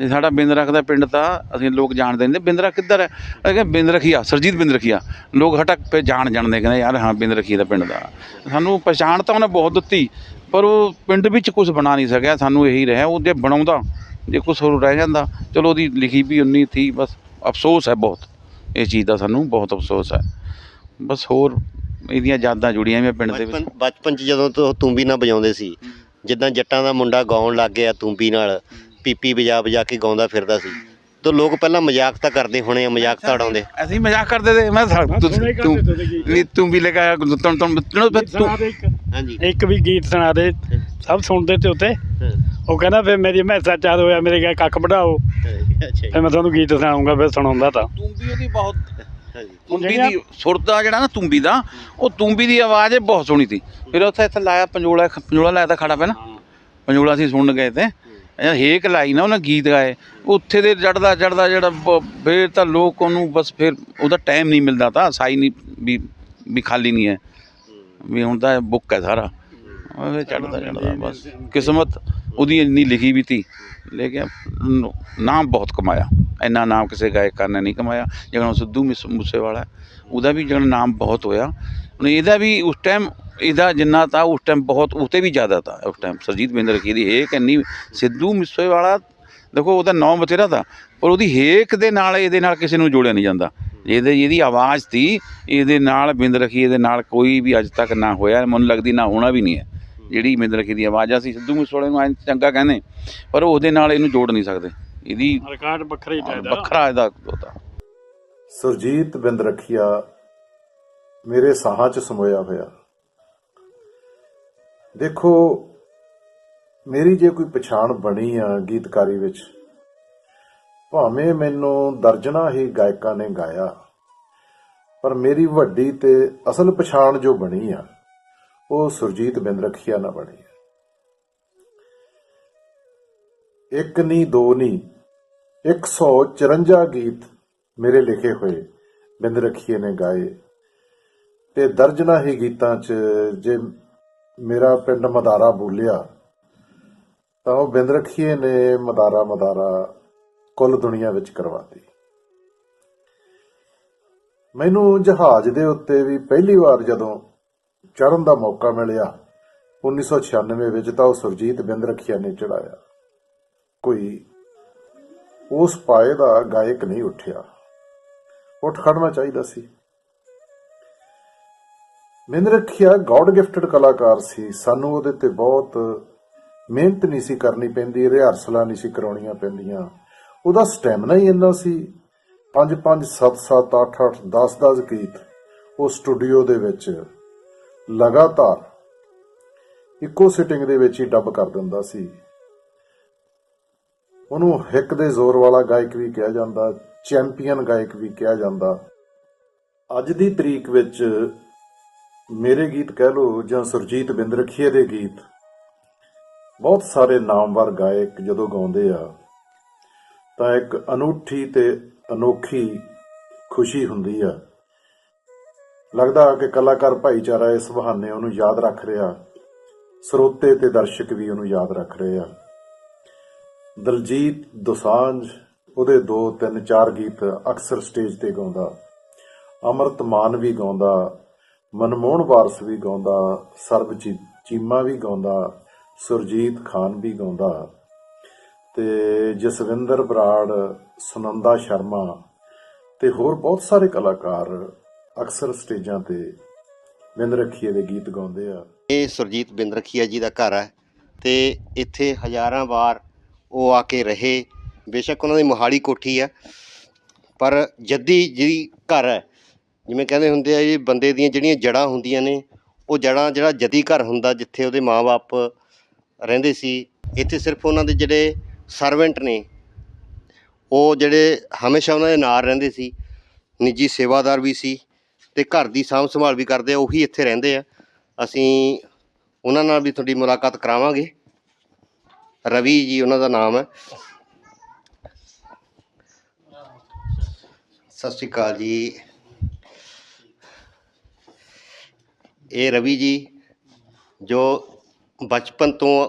ਇਹ ਸਾਡਾ ਬਿੰਦ ਰਖਦਾ ਪਿੰਡ ਤਾਂ ਅਸੀਂ ਲੋਕ ਜਾਣਦੇ ਨੇ ਬਿੰਦ ਕਿੱਧਰ ਹੈ? ਅਸੀਂ ਕਿਹਾ ਬਿੰਦ ਰਖੀਆ, ਸਰਜੀਤ ਬਿੰਦ ਰਖੀਆ। ਲੋਕ ਹਟਕ ਪੇ ਜਾਣ ਜਾਣਦੇ ਕਹਿੰਦੇ, ਯਾਰ ਹਾਂ, ਬਿੰਦ ਰਖੀਏ ਦਾ ਪਿੰਡ ਦਾ। ਸਾਨੂੰ ਪਛਾਣ ਤਾਂ ਉਹਨੇ ਬਹੁਤ ਦਿੱਤੀ। ਪਰ ਉਹ ਪਿੰਡ ਵਿੱਚ ਕੁਝ ਬਣਾ ਨਹੀਂ ਸਕਿਆ ਸਾਨੂੰ ਇਹੀ ਰਿਹਾ ਉਹ ਜੇ ਬਣਾਉਂਦਾ ਜੇ ਕੁਝ ਹੋਰ ਰਹਿ ਜਾਂਦਾ ਚਲੋ ਉਹਦੀ ਲਿਖੀ ਵੀ ਉਨੀ ਥੀ ਬਸ ਅਫਸੋਸ ਹੈ ਬਹੁਤ। ਇਸ ਚੀਜ਼ ਦਾ ਸਾਨੂੰ ਬਹੁਤ ਅਫਸੋਸ ਹੈ। ਬਸ ਹੋਰ ਇਹਦੀਆਂ ਯਾਦਾਂ ਜੁੜੀਆਂ ਵੀ ਪਿੰਡ ਦੇ ਵਿੱਚ। ਬਚਪਨ ਬਚਪਨ ਚ ਜਦੋਂ ਤੋਂ ਤੂੰਬੀ ਨਾਲ ਵਜਾਉਂਦੇ ਸੀ ਜਿੱਦਾਂ ਜੱਟਾਂ ਦਾ ਮੁੰਡਾ ਗਾਉਣ ਲੱਗ ਗਿਆ ਤੂੰਬੀ ਨਾਲ ਪੀਪੀ ਵਜਾ ਵਜਾ ਕੇ ਗਾਉਂਦਾ ਫਿਰਦਾ ਸੀ। ਤਾਂ ਲੋਕ ਪਹਿਲਾਂ ਮਜ਼ਾਕ ਤਾਂ ਕਰਦੇ ਹੋਣੇ ਆ ਮਜ਼ਾਕ ਤਾਂ ਉਡਾਉਂਦੇ ਅਸੀਂ ਮਜ਼ਾਕ ਕਰਦੇ ਤੇ ਮੈਂ ਸਾ- ਮੈਂ ਤੂੰ। ਵੀ ਤੂੰ ਵੀ ਲੈ ਕੇ ਆਇਆ ਤੂੰ ਹਾਂਜੀ। ਇੱਕ ਵੀ ਗੀਤ ਸੁਣਾ ਦੇ ਸਭ ਸੁਣਦੇ ਤੇ ਉੱਤੇ। ਉਹ ਕਹਿੰਦਾ ਫਿਰ ਮੇਰੀ ਮੈਸਾ ਚਾਹ ਹੋਇਆ ਮੇਰੇ ਗਏ ਕੱਖ ਵਢਾਓ। ਫਿਰ ਮੈਂ ਤੁਹਾਨੂੰ ਗੀਤ ਸੁਣਾਉਂਗਾ ਫਿਰ ਸੁਣਾਉਂਦਾ ਤਾਂ। ਤੁੰਬੀ ਉਹਦੀ ਬਹੁਤ ਹਾਂਜੀ ਤੁੰਬੀ ਦੀ ਸੁਰ ਦਾ ਜਿਹੜਾ ਨਾ ਤੁੰਬੀ ਦਾ ਉਹ ਤੁੰਬੀ ਦੀ ਆਵਾਜ਼ ਬਹੁਤ ਸੋਹਣੀ ਸੀ। ਫਿਰ ਉੱਥੇ ਇੱਥੇ ਲਾਇਆ ਪੰਜੋਲਾ ਪੰਜੋਲਾ ਲਾਇਆ ਤਾਂ ਖੜਾ ਪਿਆ ਨਾ। ਪੰਜੋਲਾ ਅਸੀਂ ਸੁਣਨ ਗਏ ਤੇ। ਹੇਕ ਲਾਈ ਨਾ ਉਹਨੇ ਗੀਤ ਗਾਏ। ਉੱਥੇ ਦੇ ਚੜਦਾ ਚੜਦਾ ਜਿਹੜਾ ਬ- ਫੇਰ ਤਾਂ ਲੋਕ ਉਹਨੂੰ ਬਸ ਫਿਰ ਉਹਦਾ ਟਾਈਮ ਨਹੀਂ ਮਿਲਦਾ ਤਾਂ, ਸਾਈ ਨਹੀਂ, ਵੀ ਵੀ ਖਾਲੀ ਨਹੀਂ ਹੈ। ਵੀ ਹੁਣ ਤਾਂ ਬੁੱਕ ਹੈ ਸਾਰਾ। ਉਹ ਚੜਦਾ ਚੜਦਾ ਬਸ। ਕਿਸਮਤ ਉਹਦੀ ਇੰਨੀ ਲਿਖੀ ਵੀ ਤੀ, ਲੇਕਿਨ ਨ- ਨਾਮ ਬਹੁਤ ਕਮਾਇਆ। ਇੰਨਾ ਨਾਮ ਕਿਸੇ ਗਾਇਕਾਂ ਨੇ ਨਹੀਂ ਕਮਾਇਆ। ਜਿਹੜਾ ਹੁਣ ਸਿੱਧੂ ਮੂਸੇ- ਮੂਸੇਵਾਲਾ ਉਹਦਾ ਵੀ ਜਿਹੜਾ ਨਾਮ ਬਹੁਤ ਹੋਇਆ। ਹੁਣ ਇਹਦਾ ਵੀ ਉਸ ਟਾਈਮ ਇਹਦਾ ਜਿੰਨਾ ਤਾਂ ਉਸ ਟਾਈਮ ਬਹੁਤ ਉਤੇ ਵੀ ਜ਼ਿਆਦਾ ਤਾਂ ਉਸ ਟਾਈਮ ਸਰਜੀਤ ਬਿੰਦਰ ਕੀ ਦੀ ਹੇਕ ਇੰਨੀ ਸਿੱਧੂ ਮੂਸੇਵਾਲਾ ਦੇਖੋ ਉਹਦਾ ਨਾਮ ਬਥੇਰਾ ਤਾ ਪਰ ਉਹਦੀ ਹੇਕ ਦੇ ਨਾਲ ਇਹਦੇ ਨਾਲ ਕਿਸੇ ਨੂੰ ਜੋੜਿਆ ਨਹੀਂ ਜਾਂਦਾ। ਇਹਦੇ ਇਹਦੀ ਆਵਾਜ਼ ਸੀ ਇਹਦੇ ਨਾਲ ਬਿੰਦ ਰਖੀ ਇਹਦੇ ਨਾਲ ਕੋਈ ਵੀ ਅੱਜ ਤੱਕ ਨਾ ਹੋਇਆ ਮੈਨੂੰ ਲੱਗਦੀ ਨਾ ਹੋਣਾ ਵੀ ਨਹੀਂ ਹੈ। ਜਿਹੜੀ ਬਿੰਦ ਰਖੀ ਦੀ ਆਵਾਜ਼ ਆ ਅਸੀਂ ਸਿੱਧੂ ਮੂਸੇਵਾਲੇ ਨੂੰ ਐਂ ਚੰਗਾ ਕਹਿੰਦੇ ਪਰ ਉਹਦੇ ਨਾਲ ਇਹਨੂੰ ਜੋੜ ਨਹੀਂ ਸਕਦੇ। ਇਹਦੀ ਰਿਕਾਰਡ ਵੱਖਰਾ ਹੀ ਚਾਹੀਦਾ ਵੱਖਰਾ ਇਹਦਾ ਉਹਦਾ ਸੁਰਜੀਤ ਬਿੰਦ ਰਖੀਆ ਮੇਰੇ ਸਾਹਾਂ 'ਚ ਸਮੋਇਆ ਹੋਇਆ। ਦੇਖੋ, ਮੇਰੀ ਜੇ ਕੋਈ ਪਛਾਣ ਬਣੀ ਆ ਗੀਤਕਾਰੀ ਵਿੱਚ, ਭਾਵੇਂ ਮੈਨੂੰ ਦਰਜਨਾ ਹੀ ਗਾਇਕਾਂ ਨੇ ਗਾਇਆ, ਪਰ ਮੇਰੀ ਵੱਡੀ ਤੇ ਅਸਲ ਪਛਾਣ ਜੋ ਬਣੀ ਆ, ਉਹ ਸੁਰਜੀਤ ਬਿੰਦ ਰਖੀਆ ਨਾਲ ਬਣੀ ਇੱਕ ਨਹੀਂ ਦੋ ਨਹੀਂ 154 ਗੀਤ ਮੇਰੇ ਲਿਖੇ ਹੋਏ ਬਿੰਦ ਰਖੀਏ ਨੇ ਗਾਏ, ਤੇ ਦਰਜਨਾ ਹੀ ਗੀਤਾਂ 'ਚ ਜੇ ਮੇਰਾ ਪਿੰਡ ਮਦਾਰਾ ਬੋਲਿਆ, ਤਾਂ ਉਹ ਬਿੰਦ ਰਖੀਏ ਨੇ ਮਦਾਰਾ ਮਦਾਰਾ ਕੁੱਲ ਦੁਨੀਆ ਵਿੱਚ ਕਰਵਾਤੀ। ਮੈਨੂੰ ਜਹਾਜ਼ ਦੇ ਉੱਤੇ ਵੀ ਪਹਿਲੀ ਵਾਰ ਜਦੋਂ ਚੜਨ ਦਾ ਮੌਕਾ ਮਿਲਿਆ 1996 ਵਿੱਚ ਤਾਂ ਉਹ ਸੁਰਜੀਤ ਬਿੰਦ ਰਖੀਆ ਨੇ ਚੜਾਇਆ ਕੋਈ ਉਸ ਪਾਏ ਦਾ ਗਾਇਕ ਨਹੀਂ ਉੱਠਿਆ। ਉੱਠ ਖੜਨਾ ਚਾਹੀਦਾ ਸੀ। ਮੈਨੂੰ ਰੱਖਿਆ ਗੋਡ ਗਿਫਟਡ ਕਲਾਕਾਰ ਸੀ। ਸਾਨੂੰ ਉਹਦੇ ਤੇ ਬਹੁਤ ਮਿਹਨਤ ਨਹੀਂ ਸੀ ਕਰਨੀ ਪੈਂਦੀ, ਰਿਹਰਸਲਾਂ ਨਹੀਂ ਸੀ ਕਰਾਉਣੀਆਂ ਪੈਂਦੀਆਂ। ਉਹਦਾ ਸਟੈਮਿਨਾ ਹੀ ਇੰਨਾ ਸੀ। 5 5 7 7 8 8 10 10 ਗੀਤ ਉਹ ਸਟੂਡੀਓ ਦੇ ਵਿੱਚ ਲਗਾਤਾਰ ਇੱਕੋ ਸਿਟਿੰਗ ਦੇ ਵਿੱਚ ਹੀ ਡੱਬ ਕਰ ਦਿੰਦਾ ਸੀ। ਉਹਨੂੰ ਹਿੱਕ ਦੇ ਜ਼ੋਰ ਵਾਲਾ ਗਾਇਕ ਵੀ ਕਿਹਾ ਜਾਂਦਾ, ਚੈਂਪੀਅਨ ਗਾਇਕ ਵੀ ਕਿਹਾ ਜਾਂਦਾ। ਅੱਜ ਦੀ ਤਰੀਕ ਵਿੱਚ ਮੇਰੇ ਗੀਤ ਕਹਿ ਲਓ ਜਾਂ ਸੁਰਜੀਤ ਬਿੰਦਰਖੀਏ ਦੇ ਗੀਤ। ਬਹੁਤ ਸਾਰੇ ਨਾਮਵਰ ਗਾਇਕ ਜਦੋਂ ਗਾਉਂਦੇ ਆ, ਤਾਂ ਇੱਕ ਅਨੂਠੀ ਤੇ ਅਨੋਖੀ ਖੁਸ਼ੀ ਹੁੰਦੀ ਆ। ਲੱਗਦਾ ਕਿ ਕਲਾਕਾਰ ਭਾਈਚਾਰਾ ਇਸ ਬਹਾਨੇ ਉਹਨੂੰ ਯਾਦ ਰੱਖ ਰਿਹਾ, ਸਰੋਤੇ ਤੇ ਦਰਸ਼ਕ ਵੀ ਉਹਨੂੰ ਯਾਦ ਰੱਖ ਰਹੇ ਆ। ਦਲਜੀਤ ਦੋਸਾਂਝ ਉਹਦੇ ਦੋ ਤਿੰਨ ਚਾਰ ਗੀਤ ਅਕਸਰ ਸਟੇਜ ਤੇ ਗਾਉਂਦਾ, ਅਮਰਤ ਮਾਨ ਵੀ ਗਾਉਂਦਾ ਮਨਮੋਹਨ ਵਾਰਸ ਵੀ ਗਾਉਂਦਾ ਸਰਬਜੀਤ ਚੀਮਾ ਵੀ ਗਾਉਂਦਾ, ਸੁਰਜੀਤ ਖਾਨ ਵੀ ਗਾਉਂਦਾ। ਤੇ ਜਸਵਿੰਦਰ ਬਰਾੜ, ਸੁਨੰਦਾ ਸ਼ਰਮਾ ਤੇ ਹੋਰ ਬਹੁਤ ਸਾਰੇ ਕਲਾਕਾਰ ਅਕਸਰ ਸਟੇਜਾਂ ਤੇ ਬਿੰਦ ਰੱਖੀਏ ਦੇ ਗੀਤ ਗਾਉਂਦੇ ਆ। ਇਹ ਸੁਰਜੀਤ ਬਿੰਦ ਰਖੀਆ ਜੀ ਦਾ ਘਰ ਹੈ ਤੇ ਇੱਥੇ ਹਜ਼ਾਰਾਂ ਵਾਰ ਉਹ ਆ ਕੇ ਰਹੇ। ਬੇਸ਼ੱਕ ਉਹਨਾਂ ਦੀ ਮੋਹਾਲੀ ਕੋਠੀ ਆ ਪਰ ਜੱਦੀ ਜਿਹੜੀ ਘਰ ਹੈ। ਜਿਵੇਂ ਕਹਿੰਦੇ ਹੁੰਦੇ ਆ ਜੀ, ਬੰਦੇ ਦੀਆਂ ਜਿਹੜੀਆਂ ਜੜ੍ਹਾਂ ਹੁੰਦੀਆਂ ਨੇ, ਉਹ ਜੜ੍ਹਾਂ ਜਿਹੜਾ ਜਦੀ ਘਰ ਹੁੰਦਾ ਜਿੱਥੇ ਉਹਦੇ ਮਾਪੇ ਰਹਿੰਦੇ ਸੀ, ਇੱਥੇ ਸਿਰਫ ਉਹਨਾਂ ਦੇ ਜਿਹੜੇ ਸਰਵੈਂਟ ਨੇ, ਉਹ ਜਿਹੜੇ ਹਮੇਸ਼ਾ ਉਹਨਾਂ ਦੇ ਨਾਲ ਰਹਿੰਦੇ ਸੀ, ਨਿੱਜੀ ਸੇਵਾਦਾਰ ਵੀ ਸੀ ਤੇ ਘਰ ਦੀ ਸਾਂਭ ਸੰਭਾਲ ਵੀ ਕਰਦੇ ਆ, ਉਹੀ ਇੱਥੇ ਰਹਿੰਦੇ ਆ। ਅਸੀਂ ਉਹਨਾਂ ਨਾਲ ਵੀ ਤੁਹਾਡੀ ਮੁਲਾਕਾਤ ਕਰਾਵਾਂਗੇ। ਰਵੀ ਜੀ, ਉਹਨਾਂ ਦਾ ਨਾਮ ਹੈ। ਸਤਿ ਸ਼੍ਰੀ ਅਕਾਲ ਜੀ। ਇਹ ਰਵੀ ਜੀ, ਜੋ ਬਚਪਨ ਤੋਂ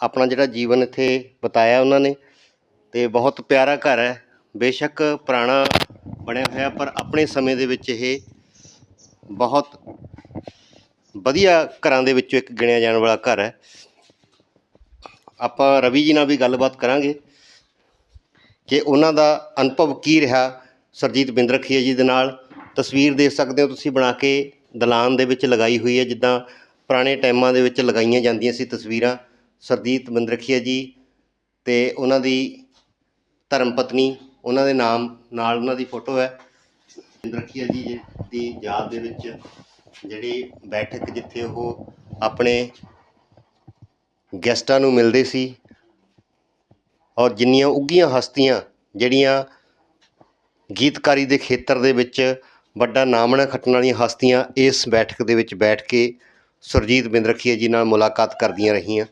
ਆਪਣਾ ਜਿਹੜਾ ਜੀਵਨ ਇੱਥੇ ਬਤਾਇਆ ਉਹਨਾਂ ਨੇ ਤੇ ਬਹੁਤ ਪਿਆਰਾ ਘਰ ਹੈ। ਬੇਸ਼ੱਕ ਪੁਰਾਣਾ ਬਣਿਆ ਹੋਇਆ, ਪਰ ਆਪਣੇ ਸਮੇਂ ਦੇ ਵਿੱਚ ਇਹ ਬਹੁਤ ਵਧੀਆ ਘਰਾਂ ਦੇ ਵਿੱਚੋਂ ਇੱਕ ਗਿਣਿਆ ਜਾਣ ਵਾਲਾ ਘਰ ਹੈ। ਆਪਾਂ ਰਵੀ ਜੀ ਨਾਲ ਵੀ ਗੱਲਬਾਤ ਕਰਾਂਗੇ ਕਿ ਉਹਨਾਂ ਦਾ ਅਨੁਭਵ ਕੀ ਰਿਹਾ। ਸਰਜੀਤ ਬਿੰਦਰਖੀਆ ਜੀ ਦੇ ਨਾਲ ਤਸਵੀਰ ਦੇਖ ਸਕਦੇ ਹੋ ਤੁਸੀਂ ਬਣਾ ਕੇ। ਦਲਾਨ ਦੇ ਵਿੱਚ ਲਗਾਈ ਹੋਈ ਹੈ, ਜਿੱਦਾਂ ਪੁਰਾਣੇ ਟਾਈਮਾਂ ਦੇ ਵਿੱਚ ਲਗਾਈਆਂ ਜਾਂਦੀਆਂ ਸੀ ਤਸਵੀਰਾਂ। ਸਰਦੀਪ ਬੰਦਰਖੀਆ ਜੀ ਅਤੇ ਉਹਨਾਂ ਦੀ ਧਰਮ ਪਤਨੀ, ਉਹਨਾਂ ਦੇ ਨਾਮ ਨਾਲ ਉਹਨਾਂ ਦੀ ਫੋਟੋ ਹੈ। ਬੰਦਰਖੀਆ ਜੀ ਜੀ ਦੀ ਯਾਦ ਦੇ ਵਿੱਚ ਜਿਹੜੀ ਬੈਠਕ ਜਿੱਥੇ ਉਹ ਆਪਣੇ ਗੈਸਟਾਂ ਨੂੰ ਮਿਲਦੇ ਸੀ ਔਰ ਜਿੰਨੀਆਂ ਉੱਗੀਆਂ ਹਸਤੀਆਂ, ਜਿਹੜੀਆਂ ਗੀਤਕਾਰੀ ਦੇ ਖੇਤਰ ਦੇ ਵਿੱਚ ਵੱਡਾ ਨਾਮਣਾ ਖੱਟਣ ਵਾਲੀਆਂ ਹਸਤੀਆਂ ਇਸ ਬੈਠਕ ਦੇ ਵਿੱਚ ਬੈਠ ਕੇ ਸੁਰਜੀਤ ਬਿੰਦਰਖੀਆ ਜੀ ਨਾਲ ਮੁਲਾਕਾਤ ਕਰਦੀਆਂ ਰਹੀਆਂ।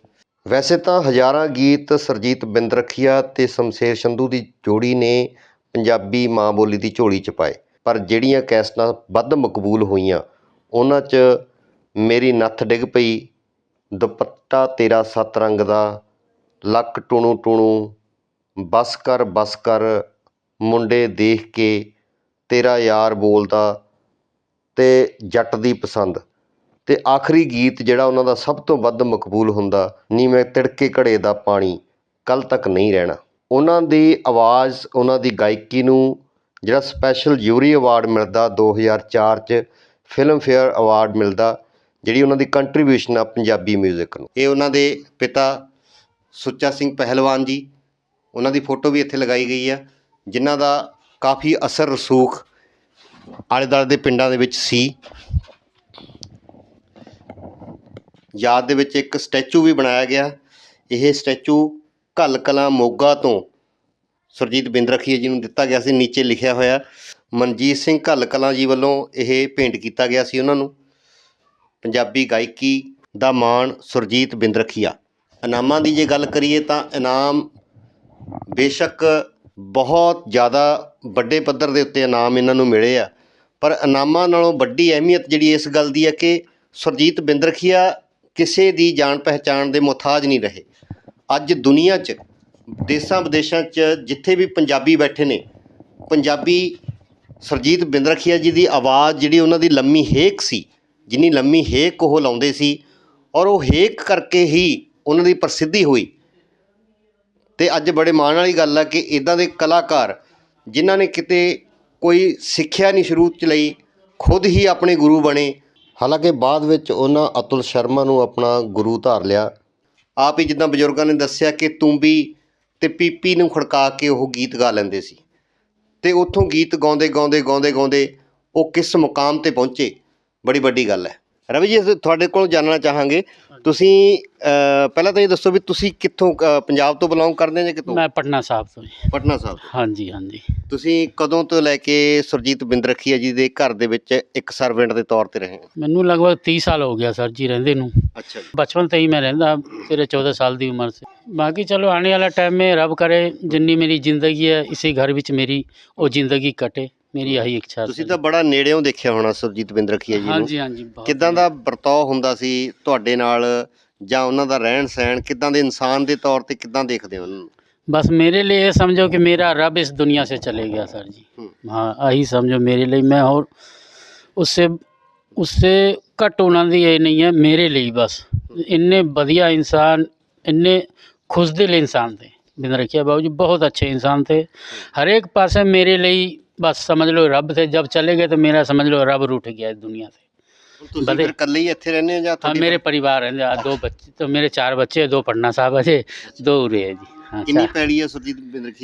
ਵੈਸੇ ਤਾਂ ਹਜ਼ਾਰਾਂ ਗੀਤ ਸਰਜੀਤ ਬਿੰਦਰਖੀਆ ਤੇ ਸ਼ਮਸ਼ੇਰ ਸੰਧੂ ਦੀ ਜੋੜੀ ਨੇ ਪੰਜਾਬੀ ਮਾਂ ਬੋਲੀ ਦੀ ਝੋਲੀ ਚ ਪਾਏ, ਪਰ ਜਿਹੜੀਆਂ ਕੈਸਟਾਂ ਵੱਧ ਮਕਬੂਲ ਹੋਈਆਂ, ਉਹਨਾਂ 'ਚ ਮੇਰੀ ਨੱਥ ਡਿੱਗ ਪਈ, ਦੁਪੱਟਾ ਤੇਰਾ ਸੱਤ ਰੰਗ ਦਾ, ਲੱਕ ਟੁਣੂ ਟੁਣੂ, ਬਸ ਕਰ ਬਸ ਕਰ ਮੁੰਡੇ ਦੇਖ ਕੇ ਤੇਰਾ ਯਾਰ ਬੋਲਦਾ ਅਤੇ ਜੱਟ ਦੀ ਪਸੰਦ। ਅਤੇ ਆਖਰੀ ਗੀਤ ਜਿਹੜਾ ਉਹਨਾਂ ਦਾ ਸਭ ਤੋਂ ਵੱਧ ਮਕਬੂਲ ਹੁੰਦਾ ਨੀ ਮੈਂ ਤਿੜਕੇ ਘੜੇ ਦਾ ਪਾਣੀ, ਕੱਲ੍ਹ ਤੱਕ ਨਹੀਂ ਰਹਿਣਾ। ਉਹਨਾਂ ਦੀ ਆਵਾਜ਼, ਉਹਨਾਂ ਦੀ ਗਾਇਕੀ ਨੂੰ ਜਿਹੜਾ ਸਪੈਸ਼ਲ ਜੂਰੀ ਅਵਾਰਡ ਮਿਲਦਾ 2004 ਚ ਫਿਲਮਫੇਅਰ ਅਵਾਰਡ ਮਿਲਦਾ, ਜਿਹੜੀ ਉਹਨਾਂ ਦੀ ਕੰਟਰੀਬਿਊਸ਼ਨ ਆ ਪੰਜਾਬੀ ਮਿਊਜ਼ਿਕ ਨੂੰ। ਇਹ ਉਹਨਾਂ ਦੇ ਪਿਤਾ ਸੁੱਚਾ ਸਿੰਘ ਪਹਿਲਵਾਨ ਜੀ, ਉਹਨਾਂ ਦੀ ਫੋਟੋ ਵੀ ਇੱਥੇ ਲਗਾਈ ਗਈ ਆ, ਜਿਨ੍ਹਾਂ ਦਾ ਕਾਫੀ ਅਸਰ ਰਸੂਖ ਆਲੇ ਦੁਆਲੇ ਦੇ ਪਿੰਡਾਂ ਦੇ ਵਿੱਚ ਸੀ। ਯਾਦ ਦੇ ਵਿੱਚ ਇੱਕ ਸਟੈਚੂ ਵੀ ਬਣਾਇਆ ਗਿਆ। ਇਹ ਸਟੈਚੂ ਘੱਲ ਕਲਾਂ ਮੋਗਾ ਤੋਂ ਸੁਰਜੀਤ ਬਿੰਦਰਖੀਆ ਜੀ ਨੂੰ ਦਿੱਤਾ ਗਿਆ ਸੀ। ਨੀਚੇ ਲਿਖਿਆ ਹੋਇਆ, ਮਨਜੀਤ ਸਿੰਘ ਘੱਲ ਕਲਾਂ ਜੀ ਵੱਲੋਂ ਇਹ ਭੇਂਟ ਕੀਤਾ ਗਿਆ ਸੀ ਉਹਨਾਂ ਨੂੰ। ਪੰਜਾਬੀ ਗਾਇਕੀ ਦਾ ਮਾਣ ਸੁਰਜੀਤ ਬਿੰਦਰਖੀਆ। ਇਨਾਮਾਂ ਦੀ ਜੇ ਗੱਲ ਕਰੀਏ ਤਾਂ ਇਨਾਮ ਬੇਸ਼ੱਕ ਬਹੁਤ ਜ਼ਿਆਦਾ ਵੱਡੇ ਪੱਧਰ ਦੇ ਉੱਤੇ ਇਨਾਮ ਇਹਨਾਂ ਨੂੰ ਮਿਲੇ ਆ। ਪਰ ਇਨਾਮਾਂ ਨਾਲੋਂ ਵੱਡੀ ਅਹਿਮੀਅਤ ਜਿਹੜੀ ਇਸ ਗੱਲ ਦੀ ਹੈ ਕਿ ਸੁਰਜੀਤ ਬਿੰਦਰਖੀਆ ਕਿਸੇ ਦੀ ਜਾਣ ਪਹਿਚਾਣ ਦੇ ਮੁਹਤਾਜ ਨਹੀਂ ਰਹੇ। ਅੱਜ ਦੁਨੀਆ 'ਚ, ਦੇਸਾਂ ਵਿਦੇਸ਼ਾਂ 'ਚ ਜਿੱਥੇ ਵੀ ਪੰਜਾਬੀ ਬੈਠੇ ਨੇ, ਪੰਜਾਬੀ ਸੁਰਜੀਤ ਬਿੰਦਰਖੀਆ ਜੀ ਦੀ ਆਵਾਜ਼ ਜਿਹੜੀ ਉਹਨਾਂ ਦੀ ਲੰਮੀ ਹੇਕ ਸੀ, ਜਿੰਨੀ ਲੰਮੀ ਹੇਕ ਉਹ ਲਾਉਂਦੇ ਸੀ ਔਰ ਉਹ ਹੇਕ ਕਰਕੇ ਹੀ ਉਹਨਾਂ ਦੀ ਪ੍ਰਸਿੱਧੀ ਹੋਈ। ਤੇ ਅੱਜ ਬੜੇ ਮਾਣ ਵਾਲੀ ਗੱਲ ਆ ਕਿ ਇਦਾਂ ਦੇ ਕਲਾਕਾਰ ਜਿਨ੍ਹਾਂ ਨੇ ਕਿਤੇ ਕੋਈ ਸਿੱਖਿਆ ਨਹੀਂ ਸ਼ੁਰੂ ਚ ਲਈ, ਖੁਦ ਹੀ ਆਪਣੇ ਗੁਰੂ ਬਣੇ। ਹਾਲਾਂਕਿ ਬਾਅਦ ਵਿੱਚ ਉਹਨਾਂ ਅਤੁਲ ਸ਼ਰਮਾ ਨੂੰ ਆਪਣਾ ਗੁਰੂ ਧਾਰ ਲਿਆ। ਆਪ ਹੀ ਜਿੱਦਾਂ ਬਜ਼ੁਰਗਾਂ ਨੇ ਦੱਸਿਆ ਕਿ ਤੂੰਬੀ ਅਤੇ ਪੀਪੀ ਨੂੰ ਖੜਕਾ ਕੇ ਉਹ ਗੀਤ ਗਾ ਲੈਂਦੇ ਸੀ। ਅਤੇ ਉੱਥੋਂ ਗੀਤ ਗਾਉਂਦੇ ਗਾਉਂਦੇ ਗਾਉਂਦੇ ਗਾਉਂਦੇ ਉਹ ਕਿਸ ਮੁਕਾਮ ਤੇ ਪਹੁੰਚੇ? ਬੜੀ ਵੱਡੀ ਗੱਲ ਹੈ। ਰਵੀ ਜੀ, ਅਸੀਂ ਤੁਹਾਡੇ ਕੋਲ ਜਾਣਨਾ ਚਾਹਾਂਗੇ। ਤੁਸੀਂ ਪਹਿਲਾਂ ਤਾਂ ਇਹ ਦੱਸੋ ਵੀ ਤੁਸੀਂ ਕਿੱਥੋਂ ਪੰਜਾਬ ਤੋਂ ਬਿਲੋਂਗ ਕਰਦੇ ਹੋ ਜਾਂ ਕਿੱਥੋਂ? ਮੈਂ ਪਟਨਾ ਸਾਹਿਬ ਤੋਂ ਜੀ। ਪਟਨਾ ਸਾਹਿਬ ਹਾਂਜੀ ਹਾਂਜੀ। ਤੁਸੀਂ ਕਦੋਂ ਤੋਂ ਲੈ ਕੇ ਸੁਰਜੀਤ ਬਿੰਦਰਖੀਆ ਜੀ ਦੇ ਘਰ ਦੇ ਵਿੱਚ ਇੱਕ ਸਰਵੈਂਟ ਦੇ ਤੌਰ ਤੇ ਰਹੇ ਮੈਨੂੰ ਲਗਭਗ 30 ਸਾਲ ਹੋ ਗਿਆ ਸਰ ਜੀ ਰਹਿੰਦੇ ਨੂੰ। ਅੱਛਾ ਜੀ। ਬਚਪਨ ਤੋਂ ਹੀ ਮੈਂ ਰਹਿੰਦਾ ਤੇਰੇ 14 ਸਾਲ ਦੀ ਉਮਰ ਸੇ। ਬਾਕੀ ਚਲੋ ਆਉਣੇ ਵਾਲਾ ਟਾਈਮ ਮੇ ਰੱਬ ਕਰੇ ਜਿੰਨੀ ਮੇਰੀ ਜ਼ਿੰਦਗੀ ਹੈ ਇਸੇ ਘਰ ਵਿੱਚ ਮੇਰੀ ਉਹ ਜ਼ਿੰਦਗੀ ਕਟੇ। ਮੇਰੀ ਆਹੀ ਇੱਛਾ ਤੁਸੀਂ ਸੀ ਤਾਂ ਬੜਾ ਨੇੜਿਓਂ ਦੇਖਿਆ ਹੋਣਾ ਸੁਰਜੀਤ ਬਿੰਦਰਖੀਆ ਜੀ ਨੂੰ ਹਾਂਜੀ ਹਾਂਜੀ ਬਹੁਤ ਕਿੱਦਾਂ ਦਾ ਵਰਤਾਓ ਹੁੰਦਾ ਸੀ ਤੁਹਾਡੇ ਨਾਲ ਜਾਂ ਉਹਨਾਂ ਦਾ ਰਹਿਣ ਸਹਿਣ ਕਿੱਦਾਂ ਦੇ ਇਨਸਾਨ ਦੇ ਤੌਰ ਤੇ ਕਿੱਦਾਂ ਦੇਖਦੇ ਹੋ ਉਹਨਾਂ ਨੂੰ बस मेरे लिए ये समझो कि मेरा रब इस दुनिया से चले गया सर जी हम्म। हाँ यही समझो मेरे लिए मैं और उससे उससे घट ਉਹਨਾਂ ਦੀ ਇਹ ਨਹੀਂ ਹੈ ਮੇਰੇ ਲਈ ਬਸ ਇੰਨੇ ਵਧੀਆ ਇਨਸਾਨ ਇੰਨੇ ਖੁਸ਼ਦਿਲ ਇਨਸਾਨ थे बिंद रखिया बाबू जी बहुत अच्छे इंसान थे हर एक पासे मेरे लिए बस समझ लो रब थे जब चले गए तो मेरा समझ लो रब रूठ गया इस दुनिया से। कल ही इतने रहने जा हाँ मेरे परिवार हैं दो बच्चे तो मेरे चार बच्चे दो पटना साहब है दो उरे है जी। हाँ कितनी है सुरजीत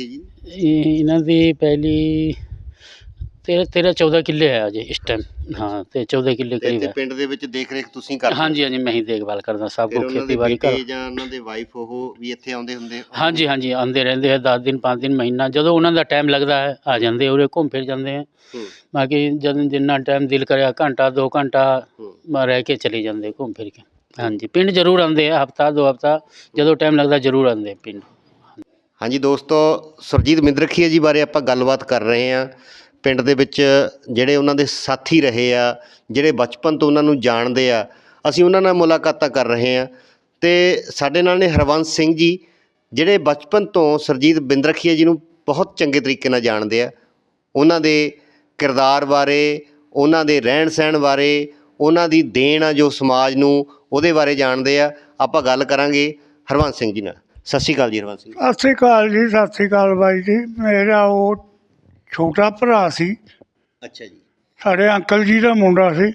जी? पहली 13 13 14 ਕਿੱਲੇ ਆ ਅਜੇ ਇਸ ਟਾਈਮ ਹਾਂ ਤੇ 14 ਕਿੱਲੇ ਕਰੀਬ ਤੇ ਪਿੰਡ ਦੇ ਵਿੱਚ ਦੇਖ ਰੇਖ ਤੁਸੀਂ ਕਰਦੇ ਹਾਂਜੀ ਹਾਂਜੀ ਮੈਂ ਹੀ ਦੇਖਭਾਲ ਕਰਦਾ ਸਭ ਫਿਰ ਖੇਤੀਬਾੜੀ ਕਰ ਜਾਂ ਉਹਨਾਂ ਦੇ ਵਾਈਫ ਉਹ ਵੀ ਇੱਥੇ ਆਉਂਦੇ ਹੁੰਦੇ ਹਾਂਜੀ ਹਾਂਜੀ ਆਉਂਦੇ ਰਹਿੰਦੇ ਆ 10 ਦਿਨ 5 ਦਿਨ ਮਹੀਨਾ ਜਦੋਂ ਉਹਨਾਂ ਦਾ ਟਾਈਮ ਲੱਗਦਾ ਹੈ ਆ ਜਾਂਦੇ ਉਰੇ ਘੁੰਮ ਫਿਰ ਜਾਂਦੇ ਆ। ਬਾਕੀ ਜਦੋਂ ਜਿੰਨਾ ਟਾਈਮ ਦਿਲ ਕਰਿਆ ਘੰਟਾ 2 ਘੰਟਾ ਹੂੰ। ਰਹਿ ਕੇ ਚਲੇ ਜਾਂਦੇ ਘੁੰਮ ਫਿਰ ਕੇ। ਹਾਂਜੀ ਪਿੰਡ ਜ਼ਰੂਰ ਆਉਂਦੇ ਆ ਹਫਤਾ ਦੋ ਹਫਤਾ ਜਦੋਂ ਟਾਈਮ ਲੱਗਦਾ ਜ਼ਰੂਰ ਆਉਂਦੇ ਆ ਪਿੰਡ। ਹਾਂਜੀ ਦੋਸਤੋ ਸੁਰਜੀਤ ਮਿੰਦਰਖੀਆ ਜੀ ਬਾਰੇ ਆਪਾਂ ਗੱਲਬਾਤ ਕਰ ਰਹੇ ਹਾਂ। ਪਿੰਡ ਦੇ ਵਿੱਚ ਜਿਹੜੇ ਉਹਨਾਂ ਦੇ ਸਾਥੀ ਰਹੇ ਆ, ਜਿਹੜੇ ਬਚਪਨ ਤੋਂ ਉਹਨਾਂ ਨੂੰ ਜਾਣਦੇ ਆ, ਅਸੀਂ ਉਹਨਾਂ ਨਾਲ ਮੁਲਾਕਾਤਾਂ ਕਰ ਰਹੇ ਹਾਂ। ਅਤੇ ਸਾਡੇ ਨਾਲ ਨੇ ਹਰਵੰਸ ਸਿੰਘ ਜੀ, ਜਿਹੜੇ ਬਚਪਨ ਤੋਂ ਸੁਰਜੀਤ ਬਿੰਦਰਖੀਆ ਜੀ ਨੂੰ ਬਹੁਤ ਚੰਗੇ ਤਰੀਕੇ ਨਾਲ ਜਾਣਦੇ ਆ। ਉਹਨਾਂ ਦੇ ਕਿਰਦਾਰ ਬਾਰੇ, ਉਹਨਾਂ ਦੇ ਰਹਿਣ ਸਹਿਣ ਬਾਰੇ, ਉਹਨਾਂ ਦੀ ਦੇਣ ਆ ਜੋ ਸਮਾਜ ਨੂੰ, ਉਹਦੇ ਬਾਰੇ ਜਾਣਦੇ ਆ। ਆਪਾਂ ਗੱਲ ਕਰਾਂਗੇ ਹਰਵੰਸ ਸਿੰਘ ਜੀ ਨਾਲ। ਸਤਿ ਸ਼੍ਰੀ ਅਕਾਲ ਜੀ, ਹਰਵੰਸ ਸਿੰਘ ਸਤਿ ਸ਼੍ਰੀ ਅਕਾਲ ਜੀ, ਸਤਿ ਸ਼੍ਰੀ ਅਕਾਲ ਬਾਈ ਜੀ। ਮੇਰਾ ਉਹ ਛੋਟਾ ਭਰਾ ਸੀ। ਅੱਛਾ ਜੀ। ਸਾਡੇ ਅੰਕਲ ਜੀ ਦਾ ਮੁੰਡਾ ਸੀ।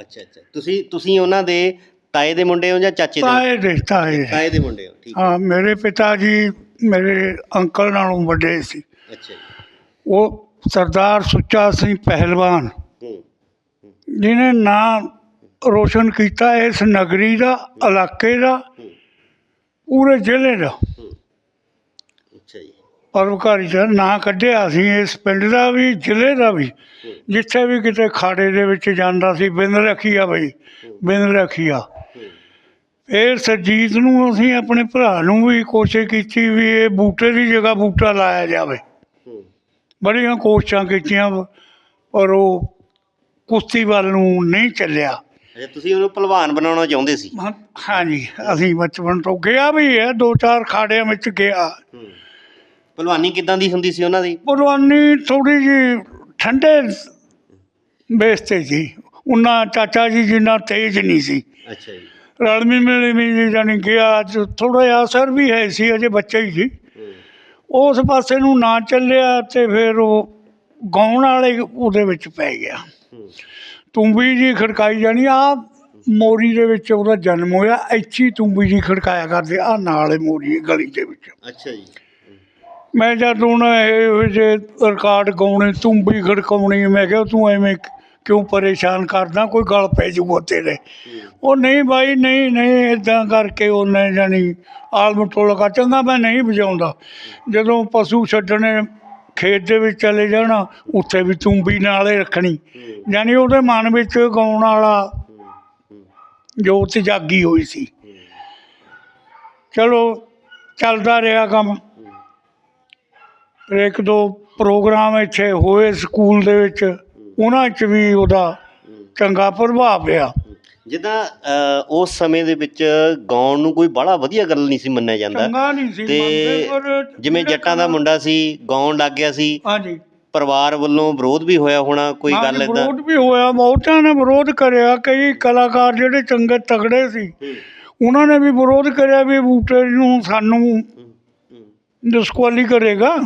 ਅੱਛਾ ਅੱਛਾ। ਤੁਸੀਂ ਤੁਸੀਂ ਉਹਨਾਂ ਦੇ ਤਾਏ ਦੇ ਮੁੰਡੇ ਹੋ ਜਾਂ ਚਾਚੇ ਦੇ ਤਾਏ ਦੇ ਤਾਏ ਤਾਏ ਦੇ ਮੁੰਡੇ ਹੋ ਠੀਕ ਹੈ। ਮੇਰੇ ਪਿਤਾ ਜੀ ਮੇਰੇ ਅੰਕਲ ਨਾਲੋਂ ਵੱਡੇ ਸੀ। ਅੱਛਾ ਜੀ। ਉਹ ਸਰਦਾਰ ਸੁੱਚਾ ਸਿੰਘ ਪਹਿਲਵਾਨ। ਹੂੰ ਜਿਨੇ ਨਾਂ ਰੋਸ਼ਨ ਕੀਤਾ ਇਸ ਨਗਰੀ ਦਾ ਇਲਾਕੇ ਦਾ ਪੂਰੇ ਜ਼ਿਲ੍ਹੇ ਦਾ। ਜੀ ਪਰਵਕਾਰੀ ਦਾ ਨਾਂ ਕੱਢਿਆ ਸੀ ਇਸ ਪਿੰਡ ਦਾ ਵੀ ਜ਼ਿਲ੍ਹੇ ਦਾ ਵੀ। ਜਿੱਥੇ ਵੀ ਕਿਤੇ ਖਾੜੇ ਦੇ ਵਿੱਚ ਜਾਂਦਾ ਸੀ ਬਿੰਦ ਰੱਖੀਆ ਬਈ ਬਿੰਦ ਰੱਖੀਆ। ਫਿਰ ਸਰਜੀਤ ਨੂੰ ਅਸੀਂ ਆਪਣੇ ਭਰਾ ਨੂੰ ਵੀ ਕੋਸ਼ਿਸ਼ ਕੀਤੀ ਵੀ ਇਹ ਬੂਟੇ ਦੀ ਜਗ੍ਹਾ ਬੂਟਾ ਲਾਇਆ ਜਾਵੇ। ਬੜੀਆਂ ਕੋਸ਼ਿਸ਼ਾਂ ਕੀਤੀਆਂ ਪਰ ਉਹ ਕੁਸ਼ਤੀ ਵੱਲ ਨੂੰ ਨਹੀਂ ਚੱਲਿਆ। ਤੁਸੀਂ ਉਹਨੂੰ ਪਹਿਲਵਾਨ ਬਣਾਉਣਾ ਚਾਹੁੰਦੇ ਸੀ? ਹਾਂਜੀ ਅਸੀਂ ਬਚਪਨ ਤੋਂ ਗਿਆ ਵੀ ਹੈ ਦੋ ਚਾਰ ਖਾੜਿਆਂ ਵਿੱਚ ਗਿਆ। ਹੂੰ ਪਹਿਲਵਾਨੀ ਕਿਦਾਂ ਦੀ ਹੁੰਦੀ ਸੀ ਉਹਨਾਂ ਦੀ? ਪੁਲਵਾਨੀ ਥੋੜੀ ਜੀ ਠੰਡੇ ਬੇਸ ਤੇ ਸੀ। ਉਹਨਾਂ ਚਾਚਾ ਜੀ ਜਿੰਨਾ ਤੇਜ਼ ਨਹੀਂ ਸੀ। ਅੱਛਾ ਜੀ। ਰਲਮੀ ਮਿਲੀ ਵੀ ਜਾਨੀ ਗਿਆ ਅੱਜ ਥੋੜਾ ਜਿਹਾ ਅਸਰ ਵੀ ਹੈ ਸੀ ਅਜੇ ਬੱਚਾ ਹੀ ਸੀ। ਉਸ ਪਾਸੇ ਨੂੰ ਨਾ ਚੱਲਿਆ ਤੇ ਫਿਰ ਉਹ ਗਾਉਣ ਵਾਲੇ ਉਹਦੇ ਵਿੱਚ ਪੈ ਗਿਆ। ਤੁੰਬੀ ਜੀ ਖੜਕਾਈ ਜਾਣੀ ਆ ਮੋਰੀ ਦੇ ਵਿੱਚ ਉਹਦਾ ਜਨਮ ਹੋਇਆ। ਹੀ ਤੁੰਬੀ ਜੀ ਖੜਕਾਇਆ ਕਰਦੇ ਆ ਨਾਲ ਮੋਰੀ ਗਲੀ ਦੇ ਵਿੱਚ। ਅੱਛਾ ਜੀ। ਮੈਂ ਜਦ ਹੁਣ ਇਹੋ ਜਿਹੇ ਰਿਕਾਰਡ ਗਾਉਣੇ ਤੂੰਬੀ ਖੜਕਾਉਣੀ, ਮੈਂ ਕਿਹਾ ਤੂੰ ਐਵੇਂ ਕਿਉਂ ਪਰੇਸ਼ਾਨ ਕਰਦਾ? ਕੋਈ ਗੱਲ ਪੈ ਜੂਗਾ ਤੇਰੇ। ਉਹ ਨਹੀਂ ਬਾਈ, ਨਹੀਂ ਨਹੀਂ ਇਦਾਂ ਕਰਕੇ ਉਹਨੇ ਜਾਣੀ ਆਲਮ ਟੋਲਕਾ ਚੰਗਾ ਮੈਂ ਨਹੀਂ ਵਜਾਉਂਦਾ। ਜਦੋਂ ਪਸ਼ੂ ਛੱਡਣੇ ਖੇਤ ਦੇ ਵਿੱਚ ਚਲੇ ਜਾਣਾ, ਉੱਥੇ ਵੀ ਤੂੰਬੀ ਨਾਲੇ ਰੱਖਣੀ। ਯਾਨੀ ਉਹਦੇ ਮਨ ਵਿੱਚ ਗਾਉਣ ਵਾਲਾ ਜੋਤ ਜਾਗੀ ਹੋਈ ਸੀ। ਚਲੋ, ਚੱਲਦਾ ਰਿਹਾ ਕੰਮ। ਇੱਕ ਦੋ ਪ੍ਰੋਗਰਾਮ ਇੱਥੇ ਹੋਏ ਸਕੂਲ ਦੇ ਵਿੱਚ ਉਹਨਾਂ 'ਚ ਵੀ ਉਹਦਾ ਚੰਗਾ ਪ੍ਰਭਾਵ ਪਿਆ। ਜਿੱਦਾਂ ਉਸ ਸਮੇਂ ਦੇ ਵਿੱਚ ਗਾਉਣ ਨੂੰ ਕੋਈ ਬੜਾ ਵਧੀਆ ਗੱਲ ਨਹੀਂ ਸੀ ਮੰਨਿਆ ਜਾਂਦਾ। ਚੰਗਾ ਨਹੀਂ ਸੀ ਤੇ ਪਰ ਜਿਵੇਂ ਜੱਟਾਂ ਦਾ ਮੁੰਡਾ ਸੀ ਗਾਉਣ ਲੱਗ ਗਿਆ ਸੀ। ਹਾਂਜੀ। ਪਰਿਵਾਰ ਵੱਲੋਂ ਵਿਰੋਧ ਵੀ ਹੋਇਆ ਹੋਣਾ ਕੋਈ ਗੱਲ ਇਦਾਂ ਵਿਰੋਧ ਵੀ ਹੋਇਆ ਬਹੁਤਿਆਂ ਨੇ ਵਿਰੋਧ ਕਰਿਆ। ਕਈ ਕਲਾਕਾਰ ਜਿਹੜੇ ਚੰਗੇ ਤਗੜੇ ਸੀ ਉਹਨਾਂ ਨੇ ਵੀ ਵਿਰੋਧ ਕਰਿਆ ਵੀ ਬੂਟੇ ਨੂੰ ਸਾਨੂੰ ਡਿਸਕੁਆਲੀ ਕਰੇਗਾ।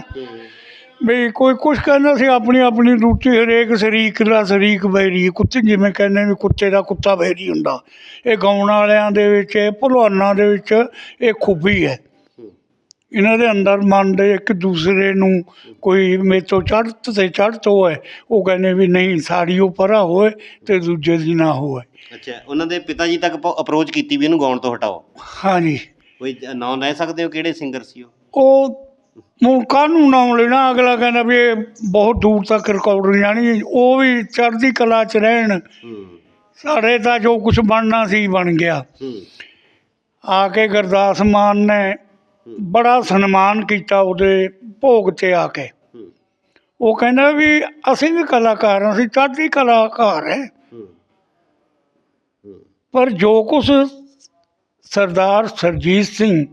ਵੀ ਕੋਈ ਕੁਛ ਕਹਿੰਦਾ ਸੀ ਆਪਣੀ ਆਪਣੀ ਰੂਚੀ ਹਰੇਕ ਸ਼ਰੀਕ ਦਾ ਸ਼ਰੀਕ ਬੈਰੀ ਕੁੱਤੇ ਜਿਵੇਂ ਕਹਿੰਦੇ ਵੀ ਕੁੱਤੇ ਦਾ ਕੁੱਤਾ ਬੈਰੀ ਹੁੰਦਾ। ਇਹ ਗਾਉਣ ਵਾਲਿਆਂ ਦੇ ਵਿੱਚ ਇਹ ਭਲਵਾਨਾਂ ਦੇ ਵਿੱਚ ਇਹ ਖੂਬੀ ਹੈ। ਇਹਨਾਂ ਦੇ ਅੰਦਰ ਮਨ ਦੇ ਇੱਕ ਦੂਸਰੇ ਨੂੰ ਕੋਈ ਮੇਰੇ ਤੋਂ ਚੜ੍ਹਤ ਤੇ ਚੜ੍ਹਤ ਹੋਏ ਉਹ ਕਹਿੰਦੇ ਵੀ ਨਹੀਂ ਸਾੜੀ ਉਹ ਪਰਾ ਹੋਏ ਤੇ ਦੂਜੇ ਦੀ ਨਾ ਹੋਏ। ਅੱਛਾ ਉਹਨਾਂ ਦੇ ਪਿਤਾ ਜੀ ਤੱਕ ਅਪਰੋਚ ਕੀਤੀ ਵੀ ਇਹਨੂੰ ਗਾਉਣ ਤੋਂ ਹਟਾਓ। ਹਾਂਜੀ। ਕੋਈ ਨਾਮ ਲੈ ਸਕਦੇ ਹੋ? ਕਿਹੜੇ ਸਿੰਗਰ ਸੀ ਉਹ? ਉਹ ਹੁਣ ਕਾਹਨੂੰ ਨਾਮ ਲੈਣਾ, ਅਗਲਾ ਕਹਿੰਦਾ ਵੀ ਇਹ ਬਹੁਤ ਦੂਰ ਤੱਕ ਰਿਕਾਰਡ ਜਾਣੀ ਉਹ ਵੀ ਚੜ੍ਹਦੀ ਕਲਾ 'ਚ ਰਹਿਣ। ਸਾਡੇ ਤਾਂ ਜੋ ਕੁਝ ਬਣਨਾ ਸੀ, ਬਣ ਗਿਆ। ਆ ਕੇ ਗੁਰਦਾਸ ਮਾਨ ਨੇ ਬੜਾ ਸਨਮਾਨ ਕੀਤਾ ਉਹਦੇ ਭੋਗ ਤੇ ਆ ਕੇ। ਉਹ ਕਹਿੰਦਾ ਵੀ ਅਸੀਂ ਵੀ ਕਲਾਕਾਰ ਹਾਂ, ਅਸੀਂ ਚੜ੍ਹਦੀ ਕਲਾਕਾਰ ਹੈ। ਪਰ ਜੋ ਕੁਛ ਸਰਦਾਰ ਸਰਜੀਤ ਸਿੰਘ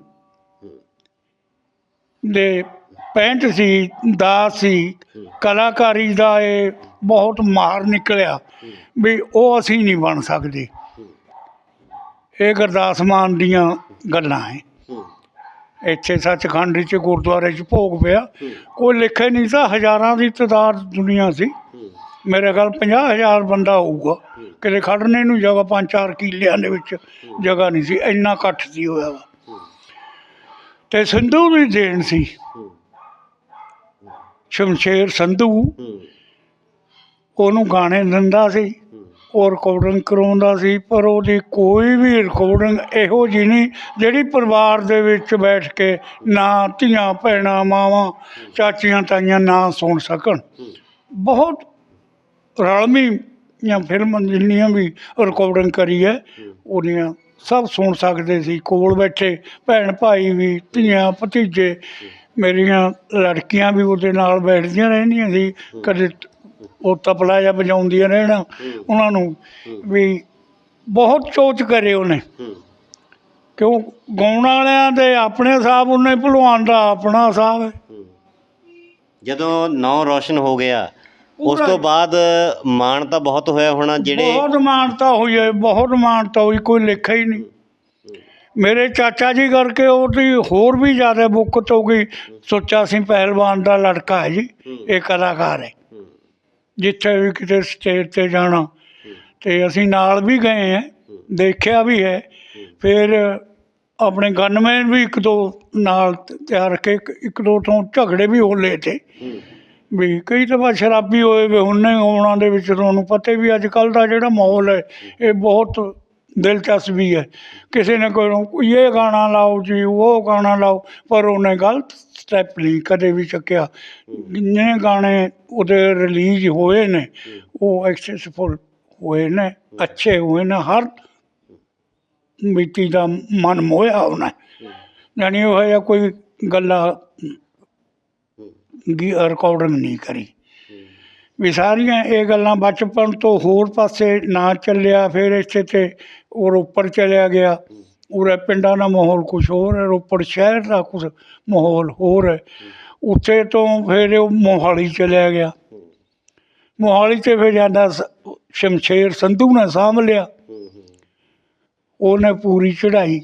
ਦੇ ਪੈਂਟ ਸੀ ਦਾ ਸੀ, ਕਲਾਕਾਰੀ ਦਾ ਇਹ ਬਹੁਤ ਮਾਰ ਨਿਕਲਿਆ ਵੀ ਉਹ ਅਸੀਂ ਨਹੀਂ ਬਣ ਸਕਦੇ। ਇਹ ਗੁਰਦਾਸ ਮਾਨ ਦੀਆਂ ਗੱਲਾਂ ਹੈ ਇੱਥੇ ਸੱਚਖੰਡ 'ਚ ਗੁਰਦੁਆਰੇ 'ਚ ਭੋਗ ਪਿਆ। ਕੋਈ ਲਿਖੇ ਨਹੀਂ ਤਾਂ ਹਜ਼ਾਰਾਂ ਦੀ ਤਾਦਾਦ ਦੁਨੀਆ ਸੀ। ਹੂੰ ਮੇਰੇ ਖਿਆਲ 50000 ਬੰਦਾ ਹੋਊਗਾ। ਕਿਤੇ ਖੜਨੇ ਨੂੰ ਜਗ੍ਹਾ ਪੰਜ ਚਾਰ ਕਿੱਲਿਆਂ ਦੇ ਵਿੱਚ ਜਗ੍ਹਾ ਨਹੀਂ ਸੀ। ਇੰਨਾ ਇਕੱਠ ਸੀ ਹੋਇਆ ਵਾ। ਤੇ ਸੰਧੂ ਦੀ ਦੇਣ ਸੀ। ਸ਼ਮਸ਼ੇਰ ਸੰਧੂ ਉਹਨੂੰ ਗਾਣੇ ਦਿੰਦਾ ਸੀ, ਉਹ ਰਿਕਾਰਡਿੰਗ ਕਰਾਉਂਦਾ ਸੀ, ਪਰ ਉਹਦੀ ਕੋਈ ਵੀ ਰਿਕਾਰਡਿੰਗ ਇਹੋ ਜਿਹੀ ਨਹੀਂ, ਜਿਹੜੀ ਪਰਿਵਾਰ ਦੇ ਵਿੱਚ ਬੈਠ ਕੇ ਨਾ ਧੀਆਂ, ਭੈਣਾਂ, ਮਾਵਾਂ, ਚਾਚੀਆਂ, ਤਾਈਆਂ ਨਾ ਸੁਣ ਸਕਣ। ਬਹੁਤ ਰਲਮੀ ਜਾਂ ਫਿਲਮਾਂ ਜਿੰਨੀਆਂ ਵੀ ਰਿਕਾਰਡਿੰਗ ਕਰੀ ਹੈ, ਉਹਦੀਆਂ ਸਭ ਸੁਣ ਸਕਦੇ ਸੀ, ਕੋਲ ਬੈਠੇ, ਭੈਣ ਭਾਈ ਵੀ, ਧੀਆਂ, ਭਤੀਜੇ, ਮੇਰੀਆਂ ਲੜਕੀਆਂ ਵੀ ਉਹਦੇ ਨਾਲ ਬੈਠਦੀਆਂ ਰਹਿੰਦੀਆਂ ਸੀ, ਕਦੇ ਉਹ ਤਪਲਾ ਜਾਂ ਵਜਾਉਂਦੀਆਂ ਰਹਿਣਾ, ਉਹਨਾਂ ਨੂੰ ਵੀ ਬਹੁਤ ਚੋਚ ਕਰੇ ਉਹਨੇ। ਕਿਉਂ? ਗਾਉਣ ਵਾਲਿਆਂ ਦੇ ਆਪਣੇ ਹਿਸਾਬ ਉਹਨੇ, ਭਲਵਾਨ ਦਾ ਆਪਣਾ ਹਿਸਾਬ ਹੈ। ਜਦੋਂ ਨੌ ਰੋਸ਼ਨ ਹੋ ਗਿਆ ਉਸ ਤੋਂ ਬਾਅਦ ਮਾਣ ਤਾਂ ਬਹੁਤ ਹੋਇਆ ਹੋਣਾ ਜਿਹੜੇ ਬਹੁਤ ਮਾਨਤਾ ਹੋਈ ਹੈ ਬਹੁਤ ਮਾਨਤਾ ਹੋਈ ਕੋਈ ਲੇਖਾ ਹੀ ਨਹੀਂ। ਮੇਰੇ ਚਾਚਾ ਜੀ ਕਰਕੇ ਉਹਦੀ ਹੋਰ ਵੀ ਜ਼ਿਆਦਾ ਬੁੱਕਤ ਹੋ ਗਈ ਸੋਚਾ ਸਿੰਘ ਪਹਿਲਵਾਨ ਦਾ ਲੜਕਾ ਹੈ ਜੀ ਇਹ ਕਲਾਕਾਰ ਹੈ। ਜਿੱਥੇ ਵੀ ਕਿਤੇ ਸਟੇਜ ਤੇ ਜਾਣਾ ਤੇ ਅਸੀਂ ਨਾਲ ਵੀ ਗਏ ਹਾਂ ਦੇਖਿਆ ਵੀ ਹੈ। ਫਿਰ ਆਪਣੇ ਗਨਮੈਨ ਵੀ ਇੱਕ ਦੋ ਨਾਲ ਤਿਆਰ ਕੇ ਇੱਕ- ਇੱਕ ਦੋ ਤੋਂ ਝਗੜੇ ਵੀ ਹੋ ਲਏ ਤੇ। ਵੀ ਕਈ ਦਫਾ ਸ਼ਰਾਬੀ ਹੋਏ ਵੇ ਹੁੰਨੇ ਉਹਨਾਂ ਦੇ ਵਿੱਚ ਤੁਹਾਨੂੰ ਪਤਾ ਵੀ ਅੱਜ ਕੱਲ੍ਹ ਦਾ ਜਿਹੜਾ ਮਾਹੌਲ ਹੈ, ਇਹ ਬਹੁਤ ਦਿਲਚਸਪੀ ਹੈ। ਕਿਸੇ ਨੇ ਕੋਈ ਇਹ ਗਾਣਾ ਲਾਓ ਜੀ, ਉਹ ਗਾਣਾ ਲਾਓ, ਪਰ ਉਹਨੇ ਗਲਤ ਸਟੈਪ ਨਹੀਂ ਕਦੇ ਵੀ ਚੱਕਿਆ। ਜਿੰਨੇ ਗਾਣੇ ਉਹਦੇ ਰਿਲੀਜ਼ ਹੋਏ ਨੇ, ਉਹ ਐਕਸੈਸਫੁਲ ਹੋਏ ਨੇ, ਅੱਛੇ ਹੋਏ ਨੇ, ਹਰ ਮਿੱਟੀ ਦਾ ਮਨ ਮੋਹਿਆ ਉਹਨੇ। ਯਾਨੀ ਉਹ ਜਿਹਾ ਕੋਈ ਗੱਲਾਂ ਗੀ ਰਿਕਾਰਡਿੰਗ ਨਹੀਂ ਕਰੀ। ਵੀ ਸਾਰੀਆਂ ਇਹ ਗੱਲਾਂ ਬਚਪਨ ਤੋਂ ਹੋਰ ਪਾਸੇ ਨਾ ਚੱਲਿਆ, ਫਿਰ ਇੱਥੇ ਤੇ ਉਹ ਰੋਪੜ ਚਲਿਆ ਗਿਆ। ਉਰੇ ਪਿੰਡਾਂ ਦਾ ਮਾਹੌਲ ਕੁਝ ਹੋਰ ਹੈ, ਰੋਪੜ ਸ਼ਹਿਰ ਦਾ ਕੁਝ ਮਾਹੌਲ ਹੋਰ ਹੈ। ਉੱਥੇ ਤੋਂ ਫਿਰ ਉਹ ਮੋਹਾਲੀ ਚਲਿਆ ਗਿਆ। ਮੋਹਾਲੀ ਤੇ ਫਿਰ ਜਾਂਦਾ ਸ- ਸ਼ਮਸ਼ੇਰ ਸੰਧੂ ਨੇ ਸਾਂਭ ਲਿਆ। ਉਹਨੇ ਪੂਰੀ ਚੜਾਈ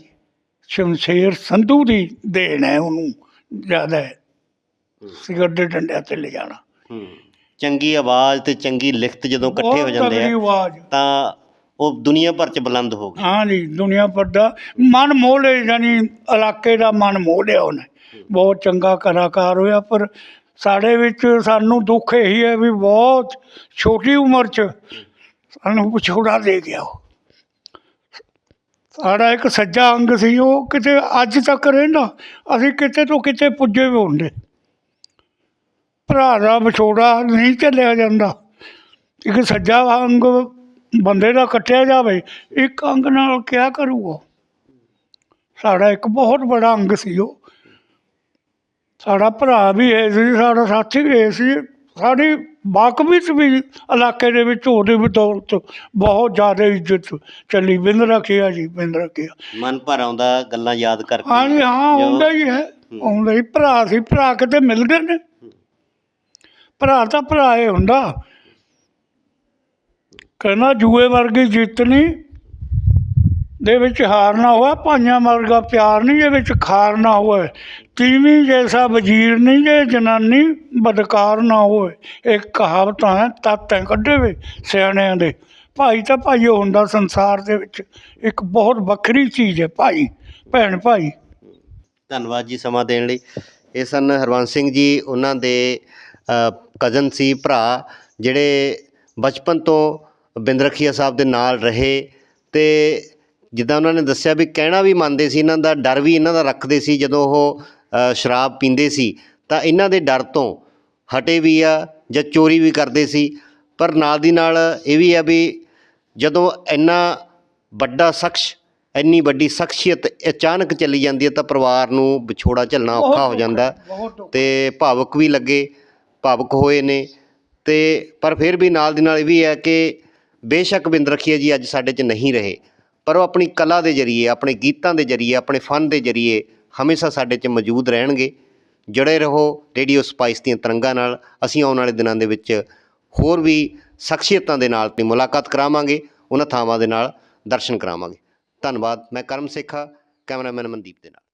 ਸ਼ਮਸ਼ੇਰ ਸੰਧੂ ਦੀ ਦੇਣ ਹੈ ਉਹਨੂੰ, ਜ਼ਿਆਦਾ ਹੈ ਸਿਗਰ ਦੇ ਡੰਡਿਆਂ ਤੇ ਲੈ ਜਾਣਾ। ਹੂੰ। ਚੰਗੀ ਆਵਾਜ਼ ਤੇ ਚੰਗੀ ਲਿਖਤ ਜਦੋਂ ਇਕੱਠੇ ਹੋ ਬਹੁਤ ਜਾਂਦੇ ਤਗੜੀ ਆ ਆਵਾਜ਼। ਤਾਂ ਉਹ ਦੁਨੀਆ ਭਰ ਚ ਬੁਲੰਦ ਹੋ ਗਏ ਹਾਂ ਜੀ ਦੁਨੀਆ ਭਰ ਦਾ ਮਨ ਮੋਹ ਲਿਆ ਯਾਨੀ ਇਲਾਕੇ ਦਾ ਮਨ ਮੋਹ ਲਿਆ ਉਹਨੇ। ਬਹੁਤ ਚੰਗਾ ਕਲਾਕਾਰ ਹੋਇਆ ਪਰ ਸਾਡੇ ਵਿੱਚ ਸਾਨੂੰ ਦੁੱਖ ਇਹੀ ਹੈ ਵੀ ਬਹੁਤ ਛੋਟੀ ਉਮਰ 'ਚ ਸਾਨੂੰ ਵਿਛੋੜਾ ਦੇ ਗਿਆ ਉਹ। ਸਾਡਾ ਇੱਕ ਸੱਜਾ ਅੰਗ ਸੀ ਉਹ ਕਿਤੇ ਅੱਜ ਤੱਕ ਰਹਿੰਦਾ। ਅਸੀਂ ਕਿਤੇ ਤੋਂ ਕਿਤੇ ਪੁੱਜੇ ਵੀ ਹੁੰਦੇ। ਭਰਾ ਦਾ ਵਿਛੋੜਾ ਨਹੀਂ ਚੱਲਿਆ ਜਾਂਦਾ। ਇੱਕ ਸੱਜਾ ਅੰਗ ਬੰਦੇ ਦਾ ਕੱਟਿਆ ਜਾਵੇ ਇੱਕ ਅੰਗ ਨਾਲ ਕਿਆ ਕਰੂਗਾ? ਸਾਡਾ ਇੱਕ ਬਹੁਤ ਬੜਾ ਅੰਗ ਸੀ ਉਹ। ਸਾਡਾ ਭਰਾ ਵੀ ਇਹ ਸੀ ਸਾਡਾ ਸਾਥੀ ਵੀ ਇਹ ਸੀ। ਸਾਡੀ ਬਾਕਵਿਤ ਵੀ ਇਲਾਕੇ ਦੇ ਵਿੱਚ ਉਹਦੇ ਬਦੌਲਤ ਬਹੁਤ ਜ਼ਿਆਦਾ ਇੱਜ਼ਤ ਚੱਲੀ। ਬਿੰਦ ਰੱਖਿਆ ਜੀ ਬਿੰਦ ਰੱਖਿਆ। ਮਨ ਭਰ ਆਉਂਦਾ ਗੱਲਾਂ ਯਾਦ ਕਰਕੇ। ਹਾਂ ਹਾਂ ਆਉਂਦਾ ਹੀ ਹੈ। ਆਉਂਦਾ ਹੀ। ਭਰਾ ਸੀ ਭਰਾ ਕਿਤੇ ਮਿਲ ਗਏ ਨੇ? ਭਰਾ ਤਾਂ ਭਰਾ ਹੀ ਹੁੰਦਾ। ਕਹਿੰਦਾ ਜੂਏ ਵਰਗੀ ਜਿੱਤ ਦੇ ਵਿੱਚ ਹਾਰ ਨਾ ਹੋਇਆ ਭਾਈਆਂ ਵਰਗਾ ਪਿਆਰ ਨਹੀਂ ਜੇ ਵਿੱਚ ਖਾਰ ਨਾ ਹੋਏ ਤੀਵੀਂ ਜੈਸਾ ਵਜ਼ੀਰ ਨਹੀਂ ਜੇ ਜਨਾਨੀ ਬਦਕਾਰ ਨਾ ਹੋਏ ਇੱਕ ਕਹਾਵਤ ਹੈ, ਤਾਤਾਂ ਕੱਢੇ ਵੇ ਸਿਆਣਿਆਂ ਦੇ। ਭਾਈ ਤਾਂ ਭਾਈ ਓ ਹੁੰਦਾ ਸੰਸਾਰ ਦੇ ਵਿੱਚ। ਇੱਕ ਬਹੁਤ ਵੱਖਰੀ ਚੀਜ਼ ਹੈ ਭਾਈ, ਭੈਣ ਭਾਈ। ਧੰਨਵਾਦ ਜੀ ਸਮਾਂ ਦੇਣ ਲਈ। ਇਹ ਸਨ ਹਰਵੰਸ ਸਿੰਘ ਜੀ, ਉਹਨਾਂ ਦੇ ਕਜ਼ਨ ਸੀ ਭਰਾ ਜਿਹੜੇ ਬਚਪਨ ਤੋਂ ਬਿੰਦਰਖੀਆ ਸਾਹਿਬ ਦੇ ਨਾਲ ਰਹੇ ਤੇ ਜਿੱਦਾਂ ਉਹਨਾਂ ਨੇ ਦੱਸਿਆ ਵੀ ਕਹਿਣਾ ਵੀ ਮੰਨਦੇ ਸੀ ਇਹਨਾਂ ਦਾ ਡਰ ਵੀ ਇਹਨਾਂ ਦਾ ਰੱਖਦੇ ਸੀ ਜਦੋਂ ਉਹ ਸ਼ਰਾਬ ਪੀਂਦੇ ਸੀ ਤਾਂ ਇਹਨਾਂ ਦੇ ਡਰ ਤੋਂ ਹਟੇ ਵੀ ਆ ਜਾਂ ਚੋਰੀ ਵੀ ਕਰਦੇ ਸੀ ਪਰ ਨਾਲ ਦੀ ਨਾਲ ਇਹ ਵੀ ਆ ਵੀ ਜਦੋਂ ਇੰਨਾ ਵੱਡਾ ਸ਼ਖਸ ਇੰਨੀ ਵੱਡੀ ਸ਼ਖਸੀਅਤ ਅਚਾਨਕ ਚਲੀ ਜਾਂਦੀ ਹੈ ਤਾਂ ਪਰਿਵਾਰ ਨੂੰ ਵਿਛੋੜਾ ਝੱਲਣਾ ਔਖਾ ਹੋ ਜਾਂਦਾ। ਤੇ ਭਾਵੁਕ ਵੀ ਲੱਗੇ ਭਾਵੁਕ ਹੋਏ ਨੇ। ਤੇ ਪਰ ਫਿਰ ਵੀ ਨਾਲ ਦੀ ਨਾਲ ਇਹ ਵੀ ਹੈ ਕਿ ਬੇਸ਼ੱਕ ਬਿੰਦ ਰਖੀਆ ਜੀ, ਅੱਜ ਸਾਡੇ 'ਚ ਨਹੀਂ ਰਹੇ। ਪਰ ਉਹ ਆਪਣੀ ਕਲਾ ਦੇ ਜਰੀਏ, ਆਪਣੇ ਗੀਤਾਂ ਦੇ ਜਰੀਏ, ਆਪਣੇ ਫਨ ਦੇ ਜਰੀਏ ਹਮੇਸ਼ਾ ਸਾਡੇ 'ਚ ਮੌਜੂਦ ਰਹਿਣਗੇ। ਜੁੜੇ ਰਹੋ ਰੇਡੀਓ ਸਪਾਈਸ ਦੀਆਂ ਤਰੰਗਾਂ ਨਾਲ। ਅਸੀਂ ਆਉਣ ਵਾਲੇ ਦਿਨਾਂ ਦੇ ਵਿੱਚ ਹੋਰ ਵੀ ਸ਼ਖਸੀਅਤਾਂ ਦੇ ਨਾਲ ਆਪਣੀ ਮੁਲਾਕਾਤ ਕਰਾਵਾਂਗੇ। ਉਹਨਾਂ ਥਾਵਾਂ ਦੇ ਨਾਲ ਦਰਸ਼ਨ ਕਰਾਵਾਂਗੇ। ਧੰਨਵਾਦ। ਮੈਂ ਕਰਮ ਸੇਖਾ, ਕੈਮਰਾਮੈਨ ਮਨਦੀਪ ਦੇ ਨਾਲ।